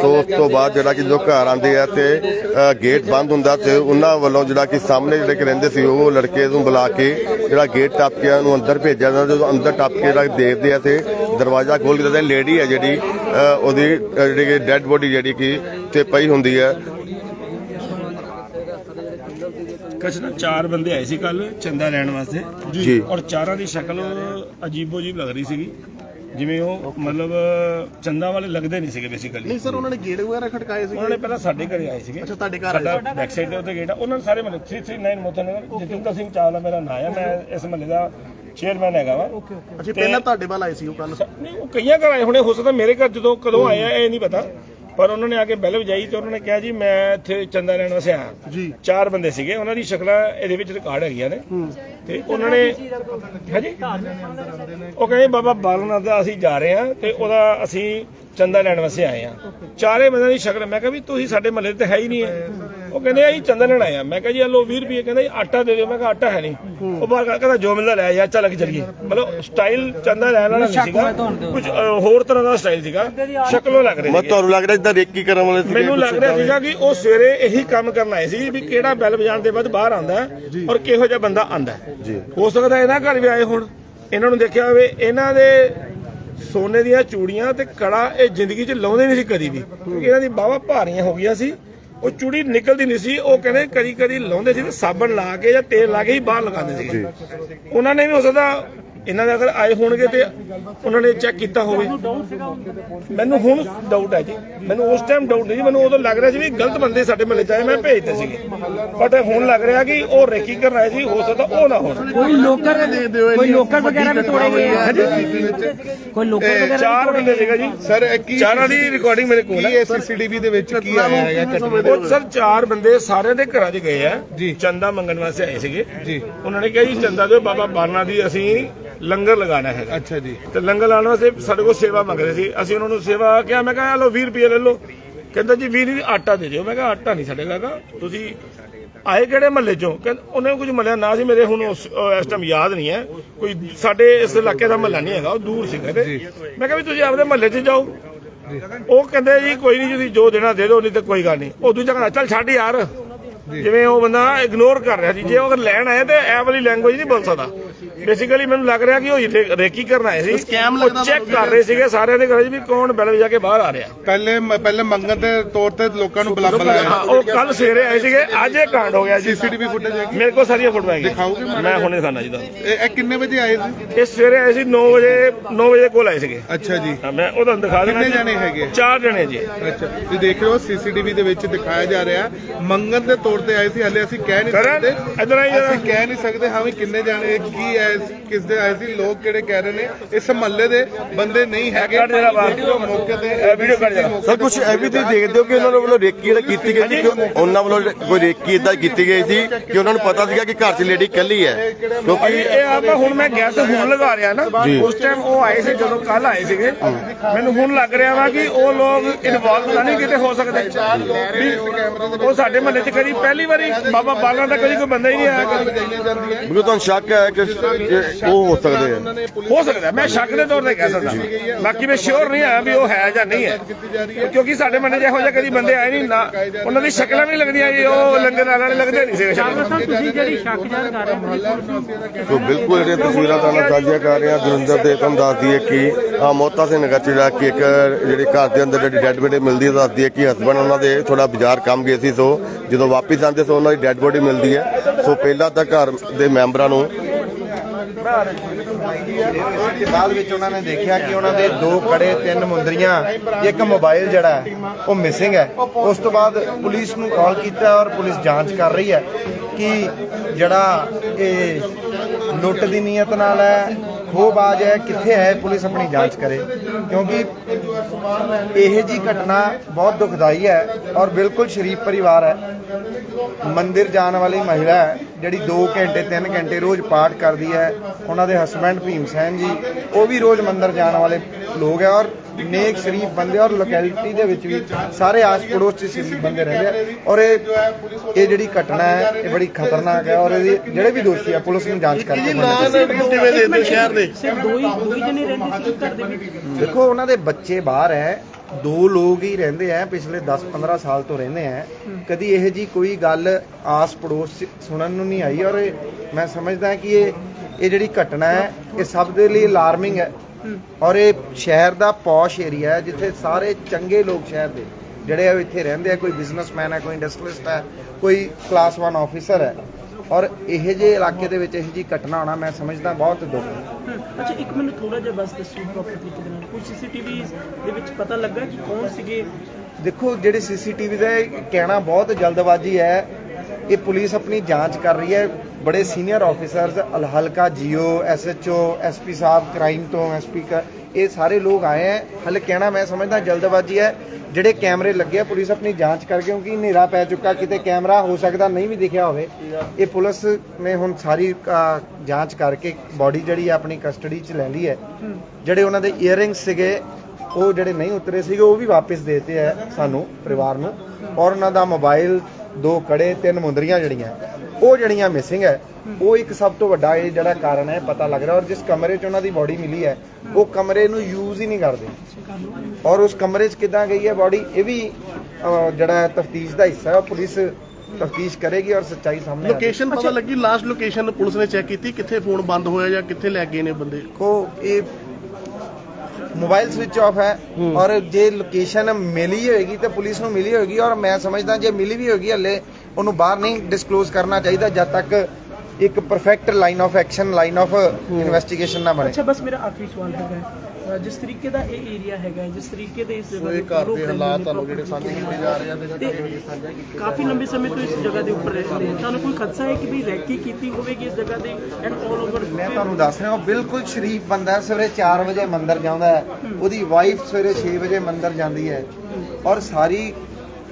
ਸੋ ਉਸ ਤੋਂ ਬਾਅਦ ਜਿਹੜਾ ਕਿ ਜਦੋਂ ਘਰ ਆਉਂਦੇ ਆ ਤੇ ਗੇਟ ਬੰਦ ਹੁੰਦਾ ਤੇ ਉਹਨਾਂ ਵੱਲੋਂ ਜਿਹੜਾ ਕਿ ਸਾਹਮਣੇ ਜਿਹੜੇ ਕਿ ਰਹਿੰਦੇ ਸੀ, ਉਹ ਲੜਕੇ ਨੂੰ ਬੁਲਾ ਕੇ ਜਿਹੜਾ ਗੇਟ ਟੱਪ ਕੇ ਉਹਨੂੰ ਅੰਦਰ ਭੇਜਿਆ ਜਾਂਦਾ। ਜਦੋਂ ਅੰਦਰ ਟੱਪ ਕੇ ਜਿਹੜਾ ਦੇਖਦੇ ਆ ਤੇ ਦਰਵਾਜ਼ਾ ਖੋਲ ਕੇ ਦੇਖਦੇ ਲੇਡੀ ਹੈ ਜਿਹੜੀ ਉਹਦੀ ਜਿਹੜੀ ਕਿ ਡੈੱਡ ਬੋਡੀ ਜਿਹੜੀ ਕਿ ਤੇ ਪਈ ਹੁੰਦੀ ਹੈ ਕੁਛ ਨਾ ਚਾਰ ਬੰਦੇ ਆਏ ਸੀ ਕੱਲ ਚੰਦਾ ਲੈਣ ਵਾਸਤੇ। ਜੀ। ਔਰ ਚਾਰਾਂ ਦੀ ਸ਼ਕਲ ਅਜੀਬੋ ਅਜੀਬ ਲੱਗ ਰਹੀ ਸੀਗੀ। ਜਿਵੇਂ ਉਹ ਮਤਲਬ ਚੰਦਾ ਵਾਲੇ ਲੱਗਦੇ ਨਹੀਂ ਸੀਗੇ ਬੇਸਿਕਲੀ ਨਹੀਂ ਸਰ ਉਹਨਾਂ ਨੇ ਗੇੜੇ ਵਗੈਰਾ ਖਟਕਾਏ ਸੀ ਉਹਨਾਂ ਨੇ ਪਹਿਲਾਂ ਸਾਡੇ ਘਰੇ ਆਏ ਸੀਗੇ। ਅੱਛਾ ਤੁਹਾਡੇ ਘਰ ਆਏ ਸਾਡਾ ਬੈਕ ਸਾਈਡ ਦੇ ਉੱਤੇ ਗੇਟ ਆ ਉਹਨਾਂ ਨੇ ਸਾਰੇ ਮਹੱਲੇ 339 ਮੋਤਨਗਰ ਜਤਿੰਦਰ ਸਿੰਘ ਚਾਵਲਾ ਮੇਰਾ ਨਾਂ ਹੈ ਮੈਂ ਇਸ ਮਹੱਲੇ ਦਾ ਚੇਅਰਮੈਨ ਹੈਗਾ ਵਾ। ਅੱਛਾ ਪਹਿਲਾਂ ਤੁਹਾਡੇ ਵੱਲ ਆਏ ਸੀ ਉਹ ਕੱਲ ਨਹੀਂ ਉਹ ਕਈਆਂ ਘਰ ਆਏ ਹੋਣੇ ਹੋ ਸਕਦਾ ਮੇਰੇ ਘਰ ਜਦੋਂ ਕਦੋਂ ਆਏ ਆ ਇਹ ਨਹੀਂ ਪਤਾ। ਪਰ ਉਹਨਾਂ ਨੇ ਆ ਕੇ ਬੈਲ ਵਜਾਈ ਤੇ ਉਹਨਾਂ ਨੇ ਕਿਹਾ ਜੀ ਮੈਂ ਇੱਥੇ ਚੰਦਾ ਲੈਣ ਵਾਸਤੇ ਆਇਆ ਜੀ। ਚਾਰ ਬੰਦੇ ਸੀਗੇ ਉਹਨਾਂ ਦੀ ਸ਼ਕਲਾਂ ਇਹਦੇ ਵਿੱਚ ਰਿਕਾਰਡ ਹੈਗੀਆਂ ਨੇ। ਤੇ ਉਹਨਾਂ ਨੇ ਹਾਂਜੀ? ਉਹ ਕਹਿੰਦੇ ਬਾਬਾ ਬਾਲਨਾਥ ਦਾ ਅਸੀਂ ਜਾ ਰਹੇ ਹਾਂ ਤੇ ਉਹਦਾ ਅਸੀਂ ਚੰਦਾ ਲੈਣ ਵਾਸਤੇ ਆਏ ਆ ਚਾਰੇ ਬੰਦਿਆਂ ਦੀ ਸ਼ਕਲ ਮੈਂ ਕਿਹਾ ਵੀ ਤੁਸੀਂ ਸਾਡੇ ਮਹੱਲੇ ਤੇ ਹੈ ਹੀ ਨਹੀਂ ਹੈ ਉਹ ਕਹਿੰਦੇ ਜੀ ਚੰਦਾ ਲੈਣ ਆਏ ਮੈਂ ਕਿਹਾ ਜੀ ਲੋ 20 ਰੁਪਏ। ਕਹਿੰਦਾ ਆਟਾ ਦੇ ਦਿਓ। ਮੈਂ ਕਿਹਾ ਆਟਾ ਹੈ ਨਹੀਂ। ਉਹ ਬਾਹਰ ਕਹਿੰਦਾ ਜੋ ਮਿਲਦਾ ਲੈ ਜਾ ਚੱਲ ਕੇ ਚੱਲੀਏ ਮਤਲਬ ਸਟਾਈਲ ਚੰਦਾ ਲੈਣ ਵਾਲਾ ਨਹੀਂ ਸੀਗਾ। ਕੁਝ ਹੋਰ ਤਰ੍ਹਾਂ ਦਾ ਸਟਾਈਲ ਸੀਗਾ। ਸ਼ਕਲੋਂ ਲੱਗ ਰਹੀ ਮੈਂ ਸੀ ਤੁਹਾਨੂੰ ਲੱਗਦਾ ਜਿੱਦਾਂ ਰੇਕੀ ਕਰਨ ਵਾਲੇ ਸੀਗੇ ਮੈਨੂੰ ਲੱਗ ਰਿਹਾ ਸੀਗਾ ਕਿ ਉਹ ਸਵੇਰੇ ਇਹੀ ਕੰਮ ਕਰਨ ਆਏ ਸੀ ਵੀ ਕਿਹੜਾ ਬੈਲ ਵਜਾਉਣ ਦੇ ਬਾਅਦ ਬਾਹਰ ਆਂਦਾ ਹੈ ਔਰ ਕਿਹੋ ਜਿਹਾ ਬੰਦਾ ਆਂਦਾ ਹੈ। ਜੀ। ਹੋ ਸਕਦਾ ਇਹਨਾਂ ਘਰ ਵੀ ਆਏ ਹੁਣ। ਇਹਨਾਂ ਨੂੰ ਦੇਖਿਆ ਹੋਵੇ ਇਹਨਾਂ ਦੇ ਸੋਨੇ ਦੀਆਂ ਚੂੜੀਆਂ ਤੇ ਕੜਾ ਇਹ ਜ਼ਿੰਦਗੀ 'ਚ ਲਾਉਂਦੇ ਨਹੀਂ ਸੀ ਕਦੀ ਵੀ। ਇਹਨਾਂ ਦੀ ਬਾਹਾਂ ਭਾਰੀਆਂ ਹੋ ਗਈਆਂ ਸੀ। ਉਹ ਚੂੜੀ ਨਿਕਲਦੀ ਨਹੀਂ ਸੀ। ਉਹ ਕਹਿੰਦੇ ਕਦੀ ਕਦੀ ਲਾਉਂਦੇ ਸੀ ਤੇ ਸਾਬਣ ਲਾ ਕੇ ਜਾਂ ਤੇਲ ਲਾ ਕੇ ਹੀ ਬਾਹਰ ਲਗਾਉਂਦੇ ਸੀਗੇ ਉਹਨਾਂ ਨੇ ਵੀ ਹੋ ਸਕਦਾ ਇਹਨਾਂ ਦੇ ਅਗਰ ਆਏ ਹੋਣਗੇ ਤੇ ਉਹਨਾਂ ਨੇ ਚੈੱਕ ਕੀਤਾ ਹੋਵੇ। ਮੈਨੂੰ ਹੁਣ ਡਾਊਟ ਹੈ ਜੀ। ਮੈਨੂੰ ਉਸ ਟਾਈਮ ਡਾਊਟ ਨਹੀਂ ਜੀ। ਮੈਨੂੰ ਉਦੋਂ ਲੱਗ ਰਿਹਾ ਸੀ ਵੀ ਗਲਤ ਬੰਦੇ ਸਾਡੇ ਮਹੱਲੇ ਚ ਆਏ ਮੈਂ ਭੇਜਦੇ ਸੀਗੇ। ਬਟ ਹੁਣ ਲੱਗ ਰਿਹਾ ਕਿ ਉਹ ਰੇਕੀ ਕਰਨ ਆਏ ਸੀ ਹੋ ਸਕਦਾ ਉਹ ਨਾ ਹੋਣ। ਕੋਈ ਲੋਕਰ ਕੋਈ ਲੋਕਰ ਵਗੈਰਾ ਵੀ ਤੋੜੇ ਗਏ ਆ। ਕੋਈ ਲੋਕਰ ਵਗੈਰਾ ਚਾਰ ਬੰਦੇ ਸੀਗਾ ਜੀ। ਸਰ ਕੀ ਚਾਰਾਂ ਦੀ ਰਿਕਾਰਡਿੰਗ ਮੇਰੇ ਕੋਲ ਕੀ ਹੈ ਸੀਸੀਟੀਵੀ ਦੇ ਵਿੱਚ ਕੀ ਆਇਆ ਹੈਗਾ ਘਟਨਾ ਉਹ ਸਰ ਚਾਰ ਬੰਦੇ ਸਾਰਿਆਂ ਦੇ ਘਰਾਂ 'ਚ ਗਏ ਆ। ਜੀ। ਚੰਦਾ ਮੰਗਣ ਵਾਸਤੇ ਆਏ ਸੀਗੇ। ਜੀ। ਉਹਨਾਂ ਨੇ ਕਿਹਾ ਜੀ ਚੰਦਾ ਦਿਓ ਬਾਬਾ ਬਾਰਨਾ ਦੀ ਅਸੀਂ ਲੰਗਰ ਲਗਾਣਾ ਹੈ ਅੱਛਾ ਜੀ। ਤੇ ਲੰਗਰ ਲਾਉਣ ਵਾਸਤੇ ਸਾਡੇ ਕੋਲ ਸੇਵਾ ਮੰਗਦੇ ਸੀ। ਅਸੀਂ ਉਹਨਾਂ ਨੂੰ ਸੇਵਾ ਕਿਹਾ ਮੈਂ ਕਿਹਾ ਲਓ 20 ਰੁਪਏ ਲੈ ਲਓ। ਕਹਿੰਦਾ ਜੀ 20 ਨਹੀਂ ਆਟਾ ਦੇ ਦਿਓ। ਮੈਂ ਕਿਹਾ ਆਟਾ ਨਹੀਂ ਸਾਡੇ ਲਗਾ ਤੁਸੀਂ ਆਏ ਕਿਹੜੇ ਮਹੱਲੇ ਚੋਂ? ਕਹਿੰਦੇ ਉਹਨੇ ਕੁਝ ਮਹੱਲਿਆ ਨਾ ਸੀ ਮੇਰੇ ਹੁਣ ਉਸ ਇਸ ਟਾਈਮ ਯਾਦ ਨਹੀਂ ਹੈ। ਕੋਈ ਸਾਡੇ ਇਸ ਇਲਾਕੇ ਦਾ ਮਹੱਲਾ ਨਹੀਂ ਹੈਗਾ ਉਹ ਦੂਰ ਸੀਗਾ ਤੇ ਮੈਂ ਕਿਹਾ ਵੀ ਤੁਸੀਂ ਆਪਦੇ ਮਹੱਲੇ 'ਚ ਜਾਓ। ਉਹ ਕਹਿੰਦੇ ਜੀ ਕੋਈ ਨਹੀਂ ਤੁਸੀਂ ਜੋ ਦੇਣਾ ਦੇ ਦਿਓ ਨਹੀਂ ਤੇ ਕੋਈ ਗੱਲ ਨਹੀਂ। ਉਹ ਦੂਜਾ ਕਹਿੰਦਾ ਚੱਲ ਛੱਡ ਯਾਰ ਜਿਵੇਂ ਉਹ ਬੰਦਾ ਇਗਨੋਰ ਕਰ ਰਿਹਾ ਸੀ ਜੇ ਉਹ ਅਗਰ ਲੈਣ ਆਏ ਤੇ ਇਹ ਵਾਲੀ ਲੈਂਗੁਏਜ ਨਹੀਂ ਬੋਲ ਸਕਦਾ। ਬੇਸਿਕਲੀ ਮੈਨੂੰ ਲੱਗ ਰਿਹਾ ਕਿ ਉਹ ਰੇ- ਰੇਕੀ ਕਰਨ ਆਏ ਸੀ। ਲੱਗਦਾ ਚੈੱਕ ਕਰ ਰਹੇ ਸੀਗੇ ਸਾਰਿਆਂ ਦੇ ਘਰ ਵੀ ਕੌਣ ਬੈਲ ਵਜਾ ਕੇ ਬਾਹਰ ਆ ਰਿਹਾ। ਪਹਿਲੇ ਪਹਿਲੇ ਮੰਗਣ ਦੇ ਤੌਰ ਤੇ ਲੋਕਾਂ ਨੂੰ ਬੁਲਾ ਬੁਲਾਇਆ ਉਹ ਕੱਲ ਸਵੇਰੇ ਆਏ ਸੀਗੇ ਅੱਜ ਇਹ ਕਾਂਡ ਹੋ ਗਿਆ ਜੀ ਸੀਸੀਟੀਵੀ ਫੁਟੇਜ ਮੇਰੇ ਕੋਲ ਸਾਰੀਆਂ ਫੋਟੋਆਂ ਹੈਗੀਆਂ। ਮੈਂ ਹੁਣੇ ਦਿਖਾਣਾ ਜੀ ਤੁਹਾਨੂੰ। ਇਹ ਕਿੰਨੇ ਵਜੇ ਆਏ ਸੀ? ਇਹ ਸਵੇਰੇ ਆਏ ਸੀ 9 ਵਜੇ 9 ਵਜੇ ਕੋਲ ਆਏ ਸੀਗੇ। ਅੱਛਾ ਜੀ। ਹਾਂ, ਮੈਂ ਉਹ ਤੁਹਾਨੂੰ ਦਿਖਾ ਦੇਣਾ ਕਿੰਨੇ। ਜਾਣੇ ਹੈਗੇ? ਚਾਰ ਜਣੇ ਜੀ। ਅੱਛਾ। ਤੁਸੀਂ ਦੇਖ ਰਹੇ ਹੋ ਸੀਸੀਟੀਵੀ ਦੇ ਵਿੱਚ ਦਿਖਾਇਆ ਜਾ ਰਿਹਾ। ਮੰਗਣ ਦੇ ਤੌਰ ਤੇ ਆਏ ਸੀ ਹਲੇ ਅਸੀਂ ਕਹਿ ਨਹੀਂ ਕਰਨ ਸਕਦੇ। ਇਧਰ ਆਈ ਜਰਾ। ਅਸੀਂ ਕਹਿ ਨਹੀਂ ਸਕਦੇ ਹਾਂ ਵੀ ਕਿੰਨੇ ਜਾਣੇ ਕੀ ਸੀ, ਕਿਸ ਦੇ ਆਏ ਸੀ ਲੋਕ ਕਿਹੜੇ ਕਹਿ ਰਹੇ ਨੇ। ਇਸ ਮਹੱਲੇ ਦੇ ਬੰਦੇ ਨਹੀਂ ਹੈਗੇ। ਕੱਢ ਜਰਾ ਬਾਹਰ। ਵੀਡੀਓ ਮੌਕੇ ਤੇ ਇਹ ਵੀਡੀਓ ਕੱਢ ਜਰਾ। ਸਰ ਕੁਝ ਇਹ ਵੀ ਤੁਸੀਂ ਦੇਖਦੇ ਹੋ ਕਿ ਉਹਨਾਂ ਵੱਲੋਂ ਰੇਕੀ ਜਿਹੜਾ ਕੀਤੀ ਗਈ ਸੀ ਕਿ ਉਹਨਾਂ ਵੱਲੋਂ ਕੋਈ ਰੇਕੀ ਇਦਾਂ ਕੀਤੀ ਗਈ ਸੀ ਕਿ ਉਹਨਾਂ ਨੂੰ ਪਤਾ ਸੀਗਾ ਕਿ ਘਰ 'ਚ ਲੇਡੀ ਇਕੱਲੀ ਹੈ। ਕਿਉਂਕਿ ਇਹ ਆਪਾਂ ਹੁਣ ਮੈਂ ਗੈਸ ਹੁਣ ਲਗਾ ਰਿਹਾ ਨਾ। ਉਸ ਟਾਈਮ ਉਹ ਆਏ ਸੀ ਜਦੋਂ ਕੱਲ ਆਏ ਸੀਗੇ। ਮੈਨੂੰ ਹੁਣ ਲੱਗ ਰਿਹਾ ਵਾ ਕਿ ਉਹ ਲੋਕ ਇਨਵੋਲਵ ਤਾਂ ਨਹੀਂ ਕਿਤੇ ਹੋ ਸਕਦੇ। ਵੀ ਉਹ ਸਾਡੇ ਮਹੱਲੇ 'ਚ ਕਦੀ ਪਹਿਲੀ ਵਾਰੀ ਬਾਬਾ ਬਾਲਾਂ ਦਾ ਕਦੀ ਕੋਈ ਬੰਦਾ ਹੀ ਨਹੀਂ ਆਇਆ ਕਦੀ। ਮੈਨੂੰ ਤੁਹਾਨੂੰ ਸ਼ੱਕ ਹੈ ਕਿ ਕਿ ਉਹ ਹੋ ਸਕਦੇ ਆ। ਹੋ ਸਕਦਾ ਮੈਂ ਸ਼ੱਕ ਦੇ ਤੌਰ ਤੇ ਕਹਿ ਸਕਦਾ। ਬਾਕੀ ਮੈਂ ਸ਼ੋਰ ਨਹੀਂ ਆ ਵੀ ਉਹ ਹੈ ਜਾਂ ਨਹੀਂ ਹੈ। ਕਿਉਂਕਿ ਸਾਡੇ 'ਚ ਇਹੋ ਜਿਹਾ ਕਦੀ ਬੰਦੇ ਆਏ ਨਹੀਂ ਨਾ ਉਹਨਾਂ ਦੀ ਸ਼ਕਲਾਂ ਵੀ ਨਹੀਂ ਲੱਗਦੀਆਂ ਜੀ ਉਹ ਲੰਗਰ ਵਾਲੇ ਲੱਗਦੇ ਨਹੀਂ ਸੀ। ਸ਼ਕਲ ਤੁਸੀਂ ਜਿਹੜੀ ਸ਼ੱਕ ਜ਼ਾਹਰ ਕਰ ਰਹੇ ਹੋ ਸੋ ਬਿਲਕੁਲ ਜਿਹੜੀਆਂ ਤਸਵੀਰਾਂ ਤੁਹਾਨੂੰ ਸਾਂਝੀਆਂ ਕਰ ਰਹੇ ਹਾਂ ਗੁਰਿੰਦਰ ਦੇ ਤੁਹਾਨੂੰ ਦੱਸ ਦਈਏ ਕਿ ਆ ਮੋਤਾ ਸਿੰਘ ਨਗਰ 'ਚ ਜਿਹੜਾ ਕਿ ਇੱਕ ਜਿਹੜੇ ਘਰ ਦੇ ਅੰਦਰ ਜਿਹੜੀ ਡੈੱਡ ਬੋਡੀ ਮਿਲਦੀ ਹੈ ਦੱਸਦੀ ਹੈ ਕਿ ਹਸਬੰਡ ਉਹਨਾਂ ਦੇ ਥੋੜਾ ਬਾਜ਼ਾਰ ਕੰਮ ਗਏ ਸੀ ਸੋ ਜਦੋਂ ਵਾਪਸ ਆਉਂਦੇ ਸੋ ਉਹਨਾਂ ਦੀ ਡੈੱਡ ਬੋਡੀ ਮਿਲਦੀ ਹੈ। ਸੋ ਪਹਿਲਾਂ ਤਾਂ ਘਰ ਦੇ ਮੈਂਬਰਾਂ ਨੂੰ ਬਾਅਦ ਵਿੱਚ ਉਹਨਾਂ ਨੇ ਦੇਖਿਆ ਕਿ ਉਹਨਾਂ ਦੇ ਦੋ ਕੜੇ ਤਿੰਨ ਮੁੰਦਰੀਆਂ, ਇੱਕ ਮੋਬਾਈਲ ਜਿਹੜਾ ਉਹ ਮਿਸਿੰਗ ਹੈ। ਉਸ ਤੋਂ ਬਾਅਦ ਪੁਲਿਸ ਨੂੰ ਕਾਲ ਕੀਤਾ ਔਰ ਪੁਲਿਸ ਜਾਂਚ ਕਰ ਰਹੀ ਹੈ ਕਿ ਜਿਹੜਾ ਇਹ ਲੁੱਟ ਦੀ ਨੀਅਤ ਨਾਲ ਹੈ ਖੋਹਬਾਜ਼ ਹੈ, ਕਿੱਥੇ ਹੈ, ਪੁਲਿਸ ਆਪਣੀ ਜਾਂਚ ਕਰੇ। ਕਿਉਂਕਿ ਇਹ ਜੀ ਘਟਨਾ ਬਹੁਤ ਦੁਖਦਾਈ ਹੈ ਔਰ ਬਿਲਕੁਲ ਸ਼ਰੀਫ ਪਰਿਵਾਰ ਹੈ। ਮੰਦਿਰ ਜਾਣ ਵਾਲੀ ਮਹਿਲਾ ਹੈ, ਜਿਹੜੀ 2 ਘੰਟੇ 3 ਘੰਟੇ ਰੋਜ਼ ਪਾਠ ਕਰਦੀ ਹੈ। ਉਹਨਾਂ ਦੇ ਹਸਬੰਡ ਭੀਮ ਸੈਨ ਜੀ, ਉਹ ਵੀ ਰੋਜ਼ ਮੰਦਿਰ ਜਾਣ ਵਾਲੇ ਲੋਕ ਹੈ ਔਰ ਨੇਕ ਸ਼ਰੀਫ ਬੰਦੇ ਔਰ ਲੋਕੈਲਿਟੀ ਦੇ ਵਿੱਚ ਵੀ ਸਾਰੇ ਆਸ ਪੜੋਸ ਚ ਸ਼ਰੀਫ ਬੰਦੇ ਰਹਿੰਦੇ ਆ। ਔਰ ਇਹ ਇਹ ਜਿਹੜੀ ਘਟਨਾ ਹੈ ਇਹ ਬੜੀ ਖਤਰਨਾਕ ਹੈ ਔਰ ਇਹਦੇ ਜਿਹੜੇ ਵੀ ਦੋਸ਼ੀ ਹੈ ਪੁਲਿਸ ਨੂੰ ਜਾਂਚ ਕਰਕੇ ਕਿਵੇਂ ਦੇ ਸ਼ਹਿਰ ਦੇ? ਸਿਰਫ ਦੋ ਹੀ ਦੋ ਹੀ ਜਣੇ ਰਹਿੰਦੇ ਸੀ ਘਰ ਦੇ ਵਿੱਚ। ਦੇਖੋ ਉਹਨਾਂ ਦੇ ਬੱਚੇ ਬਾਹਰ ਹੈ ਦੋ ਲੋਕ ਹੀ ਰਹਿੰਦੇ ਆ ਪਿਛਲੇ 10-15 ਸਾਲ ਤੋਂ ਰਹਿੰਦੇ ਆ। ਕਦੀ ਇਹ ਜੀ ਕੋਈ ਗੱਲ ਆਸ ਪੜੋਸ 'ਚ ਸੁਣਨ ਨੂੰ ਨਹੀਂ ਆਈ ਔਰ ਇਹ ਮੈਂ ਸਮਝਦਾ ਕਿ ਇਹ ਇਹ ਜਿਹੜੀ ਘਟਨਾ ਹੈ ਇਹ ਸਭ ਦੇ ਲਈ ਅਲਾਰਮਿੰਗ ਹੈ। ਔਰ ਇਹ ਸ਼ਹਿਰ ਦਾ ਪੌਸ਼ ਏਰੀਆ ਹੈ ਜਿੱਥੇ ਸਾਰੇ ਚੰਗੇ ਲੋਕ ਸ਼ਹਿਰ ਦੇ ਜਿਹੜੇ ਇੱਥੇ ਰਹਿੰਦੇ ਆ ਕੋਈ ਬਿਜ਼ਨਸਮੈਨ ਹੈ ਕੋਈ ਇੰਡਸਟਰੀਅਲਿਸਟ ਹੈ ਕੋਈ ਕਲਾਸ 1 ਆਫੀਸਰ ਹੈ। ਔਰ ਇਹ ਜੇ ਇਲਾਕੇ ਦੇ ਵਿੱਚ ਇਹ ਜੀ ਘਟਨਾ ਹੋਣਾ ਮੈਂ ਸਮਝਦਾ ਬਹੁਤ ਦੁੱਖ ਹੈ। ਅੱਛਾ ਇੱਕ ਮੈਨੂੰ ਥੋੜਾ ਜਿਹਾ ਬਸ ਦੱਸੋ ਪ੍ਰੋਪਰ ਤਰੀਕੇ ਦੇ ਨਾਲ। ਕੁਝ ਸੀਸੀਟੀਵੀ ਦੇ ਵਿੱਚ ਪਤਾ ਲੱਗਾ ਕਿ ਕੌਣ ਸੀਗੇ? ਦੇਖੋ ਜਿਹੜੇ ਸੀਸੀਟੀਵੀ ਦਾ ਕਹਿਣਾ ਬਹੁਤ ਜਲਦਬਾਜ਼ੀ ਹੈ ਇਹ ਪੁਲਿਸ ਆਪਣੀ ਜਾਂਚ ਕਰ ਰਹੀ ਹੈ। ਬੜੇ ਸੀਨੀਅਰ ਆਫੀਸਰਸ ਹਲਕਾ ਜੀਓ, ਐਸਐਚਓ, ਐਸਪੀ ਸਾਹਿਬ, ਕ੍ਰਾਈਮ ਤੋਂ ਐਸਪੀ ਕਾ ਇਹ ਸਾਰੇ ਲੋਕ ਆਏ ਹੈ। ਹਲੇ ਕਹਿਣਾ ਮੈਂ ਸਮਝਦਾ ਜਲਦਬਾਜ਼ੀ ਹੈ। ਜਿਹੜੇ ਕੈਮਰੇ ਲੱਗੇ ਪੁਲਿਸ ਆਪਣੀ ਜਾਂਚ ਕਰ ਕਿਉਂਕਿ ਹਨੇਰਾ ਪੈ ਚੁੱਕਾ, ਕਿਤੇ ਕੈਮਰਾ ਹੋ ਸਕਦਾ, ਨਹੀਂ ਵੀ ਦਿਖਿਆ ਹੋਵੇ। ਇਹ ਪੁਲਿਸ ਨੇ ਹੁਣ ਸਾਰੀ ਜਾਂਚ ਕਰਕੇ ਬਾਡੀ ਜਿਹੜੀ ਹੈ ਆਪਣੀ ਕਸਟਡੀ 'ਚ ਲੈ ਲਈ ਹੈ। ਜਿਹੜੇ ਉਹਨਾਂ ਦੇ ਇਅਰਿੰਗਸ ਸੀਗੇ, ਉਹ ਜਿਹੜੇ ਨਹੀਂ ਉਤਰੇ ਸੀਗੇ, ਉਹ ਵੀ ਵਾਪਸ ਦੇਤੇ ਹੈ ਸਾਨੂੰ, ਪਰਿਵਾਰ ਨੂੰ। ਔਰ ਉਹਨਾਂ ਦਾ ਮੋਬਾਈਲ ਦੋ ਕੜੇ ਤਿੰਨ ਮੁੰਦਰੀਆਂ ਜਿਹੜੀਆਂ ਉਹ ਜਿਹੜੀਆਂ ਮਿਸਿੰਗ ਹੈ ਉਹ ਇੱਕ ਸਭ ਤੋਂ ਵੱਡਾ ਇਹ ਜਿਹੜਾ ਕਾਰਨ ਹੈ ਪਤਾ ਲੱਗ ਰਿਹਾ ਔਰ ਜਿਸ ਕਮਰੇ 'ਚ ਉਹਨਾਂ ਦੀ ਬਾਡੀ ਮਿਲੀ ਹੈ ਉਹ ਕਮਰੇ ਨੂੰ ਯੂਜ਼ ਹੀ ਨਹੀਂ ਕਰਦੇ। ਔਰ ਉਸ ਕਮਰੇ 'ਚ ਕਿੱਦਾਂ ਗਈ ਹੈ ਬਾਡੀ ਇਹ ਵੀ ਜਿਹੜਾ ਤਫਤੀਸ਼ ਦਾ ਹਿੱਸਾ ਹੈ ਪੁਲਿਸ ਤਫਤੀਸ਼ ਕਰੇਗੀ ਔਰ ਸੱਚਾਈ ਸਾਹਮਣੇ। ਲੋਕੇਸ਼ਨ ਪਤਾ ਲੱਗੀ ਲਾਸਟ ਲੋਕੇਸ਼ਨ ਪੁਲਿਸ ਨੇ ਚੈੱਕ ਕੀਤੀ ਕਿੱਥੇ ਫੋਨ ਬੰਦ ਹੋਇਆ ਜਾਂ ਕਿੱਥੇ ਲੈ ਗਏ ਨੇ ਬੰਦੇ? ਕੋ ਇਹ ਮੋਬਾਈਲ ਸਵਿਚ ਆਫ ਹੈ ਔਰ ਜੇ ਲੋਕੇਸ਼ਨ ਮਿਲੀ ਹੋਏਗੀ ਤੇ ਪੁਲਿਸ ਨੂੰ ਮਿਲੀ ਹੋਏਗੀ ਔਰ ਮੈਂ ਸਮਝਦਾ ਜੇ ਮਿਲੀ ਵੀ ਹੋਏਗੀ ਹੱਲੇ ਉਹਨੂੰ ਬਾਹਰ ਨਹੀਂ ਡਿਸਕਲੋਜ਼ ਕਰਨਾ ਚਾਹੀਦਾ ਜਦ ਤੱਕ ਇੱਕ perfect line of action line of investigation ਨਾ ਬਣੇ। ਅੱਛਾ ਬਸ ਮੇਰਾ ਆਖਰੀ ਸਵਾਲ ਹੈਗਾ। ਜਿਸ ਤਰੀਕੇ ਦਾ ਇਹ ਏਰੀਆ ਹੈਗਾ ਹੈ, ਜਿਸ ਤਰੀਕੇ ਦੇ ਇਸ ਜਗ੍ਹਾ ਇਹ ਦੇ ਘਰ ਲੋਕ ਦੇ ਰਹਿੰਦੇ ਹਾਲਾਤ ਨੇ, ਤੁਹਾਨੂੰ ਜਿਹੜੇ ਸਾਂਝੇ ਕੀਤੇ ਜਾ ਰਹੇ ਆ ਤੇ ਤੇ ਕਾਫੀ ਲੰਬੇ ਸਮੇਂ ਤੋਂ ਇਸ ਜਗ੍ਹਾ ਦੇ ਉੱਪਰ ਰਹਿੰਦੇ ਨੇ। ਤੁਹਾਨੂੰ ਕੋਈ ਖਦਸ਼ਾ ਹੈ ਕਿ ਵੀ ਰੈਕੀ ਕੀਤੀ ਹੋਵੇਗੀ ਇਸ ਜਗ੍ਹਾ ਦੇ ਐਂਡ ਆਲ ਓਵਰ ਮੈਂ ਤੁਹਾਨੂੰ ਦੱਸ ਰਿਹਾ ਹਾਂ ਬਿਲਕੁਲ ਸ਼ਰੀਫ ਬੰਦਾ ਹੈ ਸਵੇਰੇ 4 ਵਜੇ ਮੰਦਰ ਜਾਂਦਾ ਹੈ। ਉਹਦੀ ਵਾਈਫ ਸਵੇਰੇ 6 ਵਜੇ ਮੰਦਰ ਜਾਂਦੀ ਹੈ। ਔਰ ਸਾਰੀ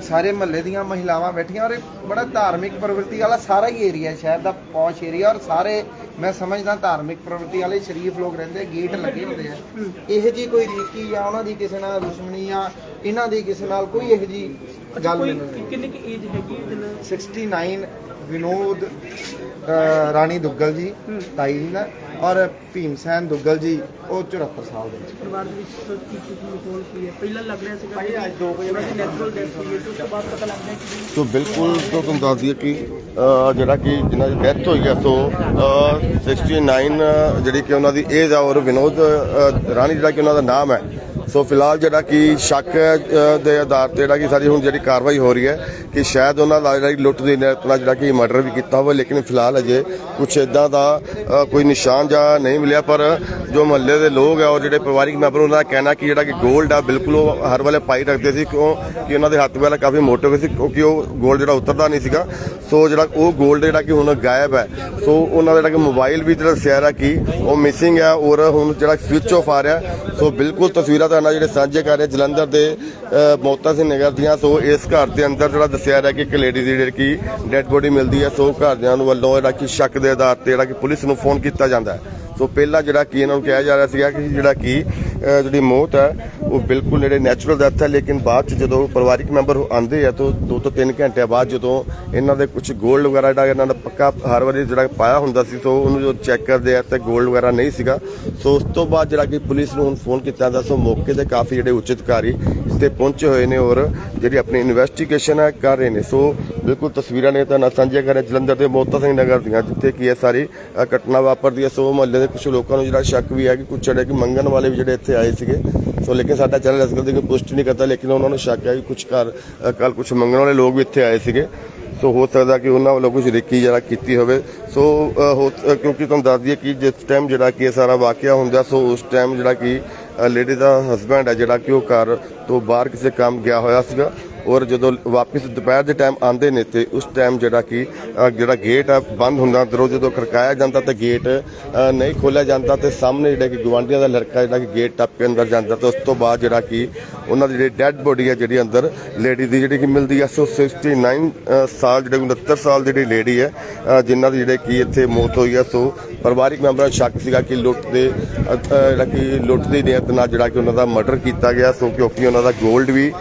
ਸਾਰੇ ਮਹੱਲੇ ਦੀਆਂ ਮਹਿਲਾਵਾਂ ਬੈਠੀਆਂ ਔਰ ਇਹ ਬੜਾ ਧਾਰਮਿਕ ਪ੍ਰਵਿਰਤੀ ਵਾਲਾ ਸਾਰਾ ਹੀ ਏਰੀਆ ਹੈ ਸ਼ਹਿਰ ਦਾ ਪੌਸ਼ ਏਰੀਆ ਔਰ ਸਾਰੇ ਮੈਂ ਸਮਝਦਾ ਧਾਰਮਿਕ ਪ੍ਰਵਿਰਤੀ ਵਾਲੇ ਸ਼ਰੀਫ ਲੋਕ ਰਹਿੰਦੇ ਗੇਟ ਲੱਗੇ ਹੁੰਦੇ ਆ। ਇਹ ਜੀ ਕੋਈ ਰੀਕੀ ਜਾਂ ਉਹਨਾਂ ਦੀ ਕਿਸੇ ਨਾਲ ਦੁਸ਼ਮਣੀ ਜਾਂ ਇਹਨਾਂ ਦੀ ਕਿਸੇ ਨਾਲ ਕੋਈ ਇਹੋ ਜੀ ਗੱਲ ਨਹੀਂ ਕਿੰਨੇ ਕੀ ਏਜ ਹੈਗੀ ਹੈ ਜਿਹਨਾਂ 69 ਵਿਨੋਦ ਰਾਣੀ ਦੁੱਗਲ ਜੀ ਤਾਈ ਜੀ ਦਾ ਔਰ ਭੀਮਸੈਨ ਦੁੱਗਲ ਜੀ ਉਹ 74 ਸਾਲ ਦੇ ਪਰਿਵਾਰ ਦੇ ਵਿੱਚ ਕੀ ਕੀ ਮਾਹੌਲ ਕੀ ਹੈ ਪਹਿਲਾਂ ਲੱਗ ਰਿਹਾ ਸੀਗਾ ਕਿ ਅੱਜ 2 ਵਜੇ ਉਹਨਾਂ ਦੀ ਨੈਚੁਰਲ ਡੈਥ ਹੋਈ ਹੈ ਤੇ ਉਸ ਤੋਂ ਬਾਅਦ ਪਤਾ ਲੱਗਦਾ ਹੈ ਕਿ ਸੋ ਬਿਲਕੁਲ ਤੋਂ ਤੁਹਾਨੂੰ ਦੱਸ ਦਈਏ ਕਿ ਜਿਹੜਾ ਕਿ ਜਿਨ੍ਹਾਂ ਦੀ ਡੈਥ ਹੋਈ ਹੈ ਸੋ ਅ, 69 ਜਿਹੜੀ ਕਿ ਉਹਨਾਂ ਦੀ ਏਜ ਆ ਔਰ ਵਿਨੋਦ ਰਾਣੀ ਜਿਹੜਾ ਕਿ ਉਹਨਾਂ ਦਾ ਨਾਮ ਹੈ ਸੋ ਫਿਲਹਾਲ ਜਿਹੜਾ ਕਿ ਸ਼ੱਕ ਦੇ ਆਧਾਰ ਤੇ ਜਿਹੜਾ ਕਿ ਸਾਡੀ ਹੁਣ ਜਿਹੜੀ ਕਾਰਵਾਈ ਹੋ ਰਹੀ ਹੈ ਕਿ ਸ਼ਾਇਦ ਉਹਨਾਂ ਦਾ ਜਿਹੜੀ ਲੁੱਟ ਦੀ ਨਿਰਤਨਾ ਜਿਹੜਾ ਕਿ ਮਰਡਰ ਵੀ ਕੀਤਾ ਹੋਵੇ, ਲੇਕਿਨ ਫਿਲਹਾਲ ਅਜੇ ਕੁਝ ਇਦਾਂ ਦਾ ਕੋਈ ਨਿਸ਼ਾਨ ਜਾਂ ਨਹੀਂ ਮਿਲਿਆ, ਪਰ ਜੋ ਮਹੱਲੇ ਦੇ ਲੋਕ ਆ ਔਰ ਜਿਹੜੇ ਪਰਿਵਾਰਿਕ ਮੈਂਬਰ, ਉਹਨਾਂ ਦਾ ਕਹਿਣਾ ਕਿ ਜਿਹੜਾ ਕਿ ਗੋਲਡ ਆ, ਬਿਲਕੁਲ ਉਹ ਹਰ ਵੇਲੇ ਪਾਈ ਰੱਖਦੇ ਸੀ ਕਿਉਂ ਕਿ ਉਹਨਾਂ ਦੇ ਹੱਥ ਵਾਲਾ ਕਾਫੀ ਮੋਟਿਵ ਸੀ, ਕਿਉਂਕਿ ਉਹ ਗੋਲਡ ਜਿਹੜਾ ਉਤਰਦਾ ਨਹੀਂ ਸੀਗਾ। ਸੋ ਜਿਹੜਾ ਉਹ ਗੋਲਡ ਜਿਹੜਾ ਕਿ ਹੁਣ ਗਾਇਬ ਹੈ। ਸੋ ਉਹਨਾਂ ਦਾ ਜਿਹੜਾ ਕਿ ਮੋਬਾਈਲ ਵੀ ਜਿਹੜਾ ਸਿਆਰਾ ਕੀ ਉਹ ਮਿਸਿੰਗ ਹੈ ਔਰ ਹੁਣ ਜਿਹੜਾ ਸਵਿਚ ਆਫ ਆ ਰਿਹਾ। ਸੋ ਬਿਲਕੁਲ ਤਸਵੀਰਾਂ ਨਾਲ ਜਿਹੜੇ ਸਾਂਝੇ ਕਰ ਰਹੇ ਜਲੰਧਰ ਦੇ ਅ, ਮੋਤਾ ਸਿੰਘ ਨਗਰ ਦੀਆਂ। ਸੋ ਇਸ ਘਰ ਦੇ ਅੰਦਰ ਜਿਹੜਾ ਦੱਸਿਆ ਰਿਹਾ ਕਿ ਇੱਕ ਲੇਡੀ ਦੀ ਜਿਹੜੀ ਕਿ ਡੈੱਡ ਬੋਡੀ ਮਿਲਦੀ ਹੈ ਸੋ ਘਰਦਿਆਂ ਨੂੰ ਵੱਲੋਂ ਜਿਹੜਾ ਕਿ ਸ਼ੱਕ ਦੇ ਆਧਾਰ ਤੇ ਜਿਹੜਾ ਕਿ ਪੁਲਿਸ ਨੂੰ ਫੋਨ ਕੀਤਾ ਜਾਂਦਾ ਹੈ। ਸੋ ਪਹਿਲਾਂ ਜਿਹੜਾ ਕੀ ਇਹਨਾਂ ਨੂੰ ਕਿਹਾ ਜਾ ਰਿਹਾ ਸੀਗਾ ਕਿ ਜਿਹੜਾ ਕੀ ਜਿਹੜੀ ਮੌਤ ਹੈ, ਉਹ ਬਿਲਕੁਲ ਜਿਹੜੇ ਨੈਚੁਰਲ ਡੈਥ ਹੈ, ਲੇਕਿਨ ਬਾਅਦ ਚ ਜਦੋਂ ਪਰਿਵਾਰਿਕ ਮੈਂਬਰ ਆਉਂਦੇ ਆ, ਤਾਂ ਦੋ ਤੋਂ ਤਿੰਨ ਘੰਟੇ ਬਾਅਦ ਜਦੋਂ ਇਹਨਾਂ ਦੇ ਕੁਝ ਗੋਲਡ ਵਗੈਰਾ ਜਿਹੜਾ ਇਹਨਾਂ ਦਾ ਪੱਕਾ ਹਰ ਵਾਰੀ ਜਿਹੜਾ ਪਾਇਆ ਹੁੰਦਾ ਸੀ, ਸੋ ਉਹਨੂੰ ਜਦੋਂ ਚੈੱਕ ਕਰਦੇ ਆ, ਤੇ ਗੋਲਡ ਵਗੈਰਾ ਨਹੀਂ ਸੀਗਾ। ਸੋ ਉਸ ਤੋਂ ਬਾਅਦ ਜਿਹੜਾ ਕਿ ਪੁਲਿਸ ਨੂੰ ਹੁਣ ਫੋਨ ਕੀਤਾ ਜਾਂਦਾ, ਸੋ ਮੌਕੇ ਤੇ ਕਾਫੀ ਜਿਹੜੇ ਉੱਚ ਅਧਿਕਾਰੀ ਇਸ ਤੇ ਪਹੁੰਚੇ ਹੋਏ ਨੇ ਔਰ ਜਿਹੜੀ ਆਪਣੀ ਇਨਵੈਸਟੀਗੇਸ਼ਨ ਹੈ ਕਰ ਰਹੇ ਨੇ। ਸੋ ਬਿਲਕੁਲ ਤਸਵੀਰਾਂ ਨੇ ਤਾਂ ਸਾਂਝੀਆਂ ਕਰ ਰਹੇ, ਜਲੰਧਰ ਦੇ ਮੋਤਾ ਸਿੰਘ ਨਗਰ ਦੀਆਂ, ਜਿੱਥੇ ਕੀ ਇਹ ਸਾਰੀ ਘਟਨਾ ਵਾਪਰਦੀ ਹੈ। ਸੋ ਮੁਹੱਲੇ ਦੇ ਕੁਝ ਲੋਕਾਂ ਨੂੰ ਜਿਹੜਾ ਸ਼ੱਕ ਵੀ ਹੈ ਕਿ ਕੁਝ ਜਿਹੜੇ ਕਿ ਮੰਗਣ ਵਾਲੇ ਵੀ ਜਿਹੜੇ ਇੱਥੇ ਆਏ ਸੀਗੇ। ਸੋ ਲੇਕਿਨ ਸਾਡਾ ਚੈਨਲ ਇਸ ਗੱਲ ਦੀ ਕੋਈ ਪੁਸ਼ਟੀ ਨਹੀਂ ਕਰਦਾ, ਲੇਕਿਨ ਉਹਨਾਂ ਨੂੰ ਸ਼ੱਕ ਹੈ ਕਿ ਕੁਝ ਘਰ ਕੱਲ ਕੁਝ ਮੰਗਣ ਵਾਲੇ ਲੋਕ ਵੀ ਇੱਥੇ ਆਏ ਸੀਗੇ। ਸੋ ਹੋ ਸਕਦਾ ਕਿ ਉਹਨਾਂ ਵੱਲੋਂ ਕੁਝ ਰਿੱਕੀ ਜਿਹੜਾ ਕੀਤੀ ਹੋਵੇ। ਸੋ ਕਿਉਂਕਿ ਤੁਹਾਨੂੰ ਦੱਸ ਦਈਏ ਕਿ ਜਿਸ ਟਾਈਮ ਜਿਹੜਾ ਕਿ ਸਾਰਾ ਵਾਕਿਆ ਹੁੰਦਾ, ਸੋ ਉਸ ਟਾਈਮ ਜਿਹੜਾ ਕਿ ਲੇਡੀ ਦਾ ਹਸਬੰਡ ਹੈ ਜਿਹੜਾ ਕਿ ਉਹ ਘਰ ਤੋਂ ਬਾਹਰ ਕਿਸੇ ਕੰਮ ਗਿਆ ਹੋਇਆ ਸੀਗਾ। ਔਰ ਜਦੋਂ ਵਾਪਸ ਦੁਪਹਿਰ ਦੇ ਟਾਈਮ ਆਉਂਦੇ ਨੇ ਤੇ ਉਸ ਟਾਈਮ ਜਿਹੜਾ ਕਿ ਜਿਹੜਾ ਗੇਟ ਆ ਬੰਦ ਹੁੰਦਾ ਅੰਦਰੋਂ ਜਦੋਂ ਖੜਕਾਇਆ ਜਾਂਦਾ ਤੇ ਗੇਟ ਨਹੀਂ ਖੋਲਿਆ ਜਾਂਦਾ ਤੇ ਸਾਹਮਣੇ ਜਿਹੜਾ ਕਿ ਗਵਾਂਢੀਆਂ ਦਾ ਲੜਕਾ ਜਿਹੜਾ ਕਿ ਗੇਟ ਟੱਪ ਕੇ ਅੰਦਰ ਜਾਂਦਾ ਤੇ ਉਸ ਤੋਂ ਬਾਅਦ ਜਿਹੜਾ ਕਿ ਉਹਨਾਂ ਦੀ ਜਿਹੜੀ ਡੈੱਡ ਬੋਡੀ ਹੈ ਜਿਹੜੀ ਅੰਦਰ ਲੇਡੀ ਦੀ ਜਿਹੜੀ ਕਿ ਮਿਲਦੀ ਹੈ ਸੋ 69 ਅ, ਸਾਲ ਜਿਹੜੇ 69 ਸਾਲ ਦੀ ਜਿਹੜੀ ਲੇਡੀ ਹੈ ਅ, ਜਿਨ੍ਹਾਂ ਦੀ ਜਿਹੜੇ ਕਿ ਇੱਥੇ ਮੌਤ ਹੋਈ ਹੈ ਸੋ ਪਰਿਵਾਰਿਕ ਮੈਂਬਰਾਂ ਨੂੰ ਸ਼ੱਕ ਸੀਗਾ ਕਿ ਲੁੱਟ ਦੇ ਜਿਹੜਾ ਕਿ ਲੁੱਟ ਦੀ ਨੀਅਤ ਨਾਲ ਜਿਹੜਾ ਕਿ ਉਹਨਾਂ ਦਾ ਮਰਡਰ ਕੀਤਾ ਗਿਆ ਸੋ ਕਿਉਂਕਿ ਉਹਨਾਂ ਦਾ 골ਡ ਵੀ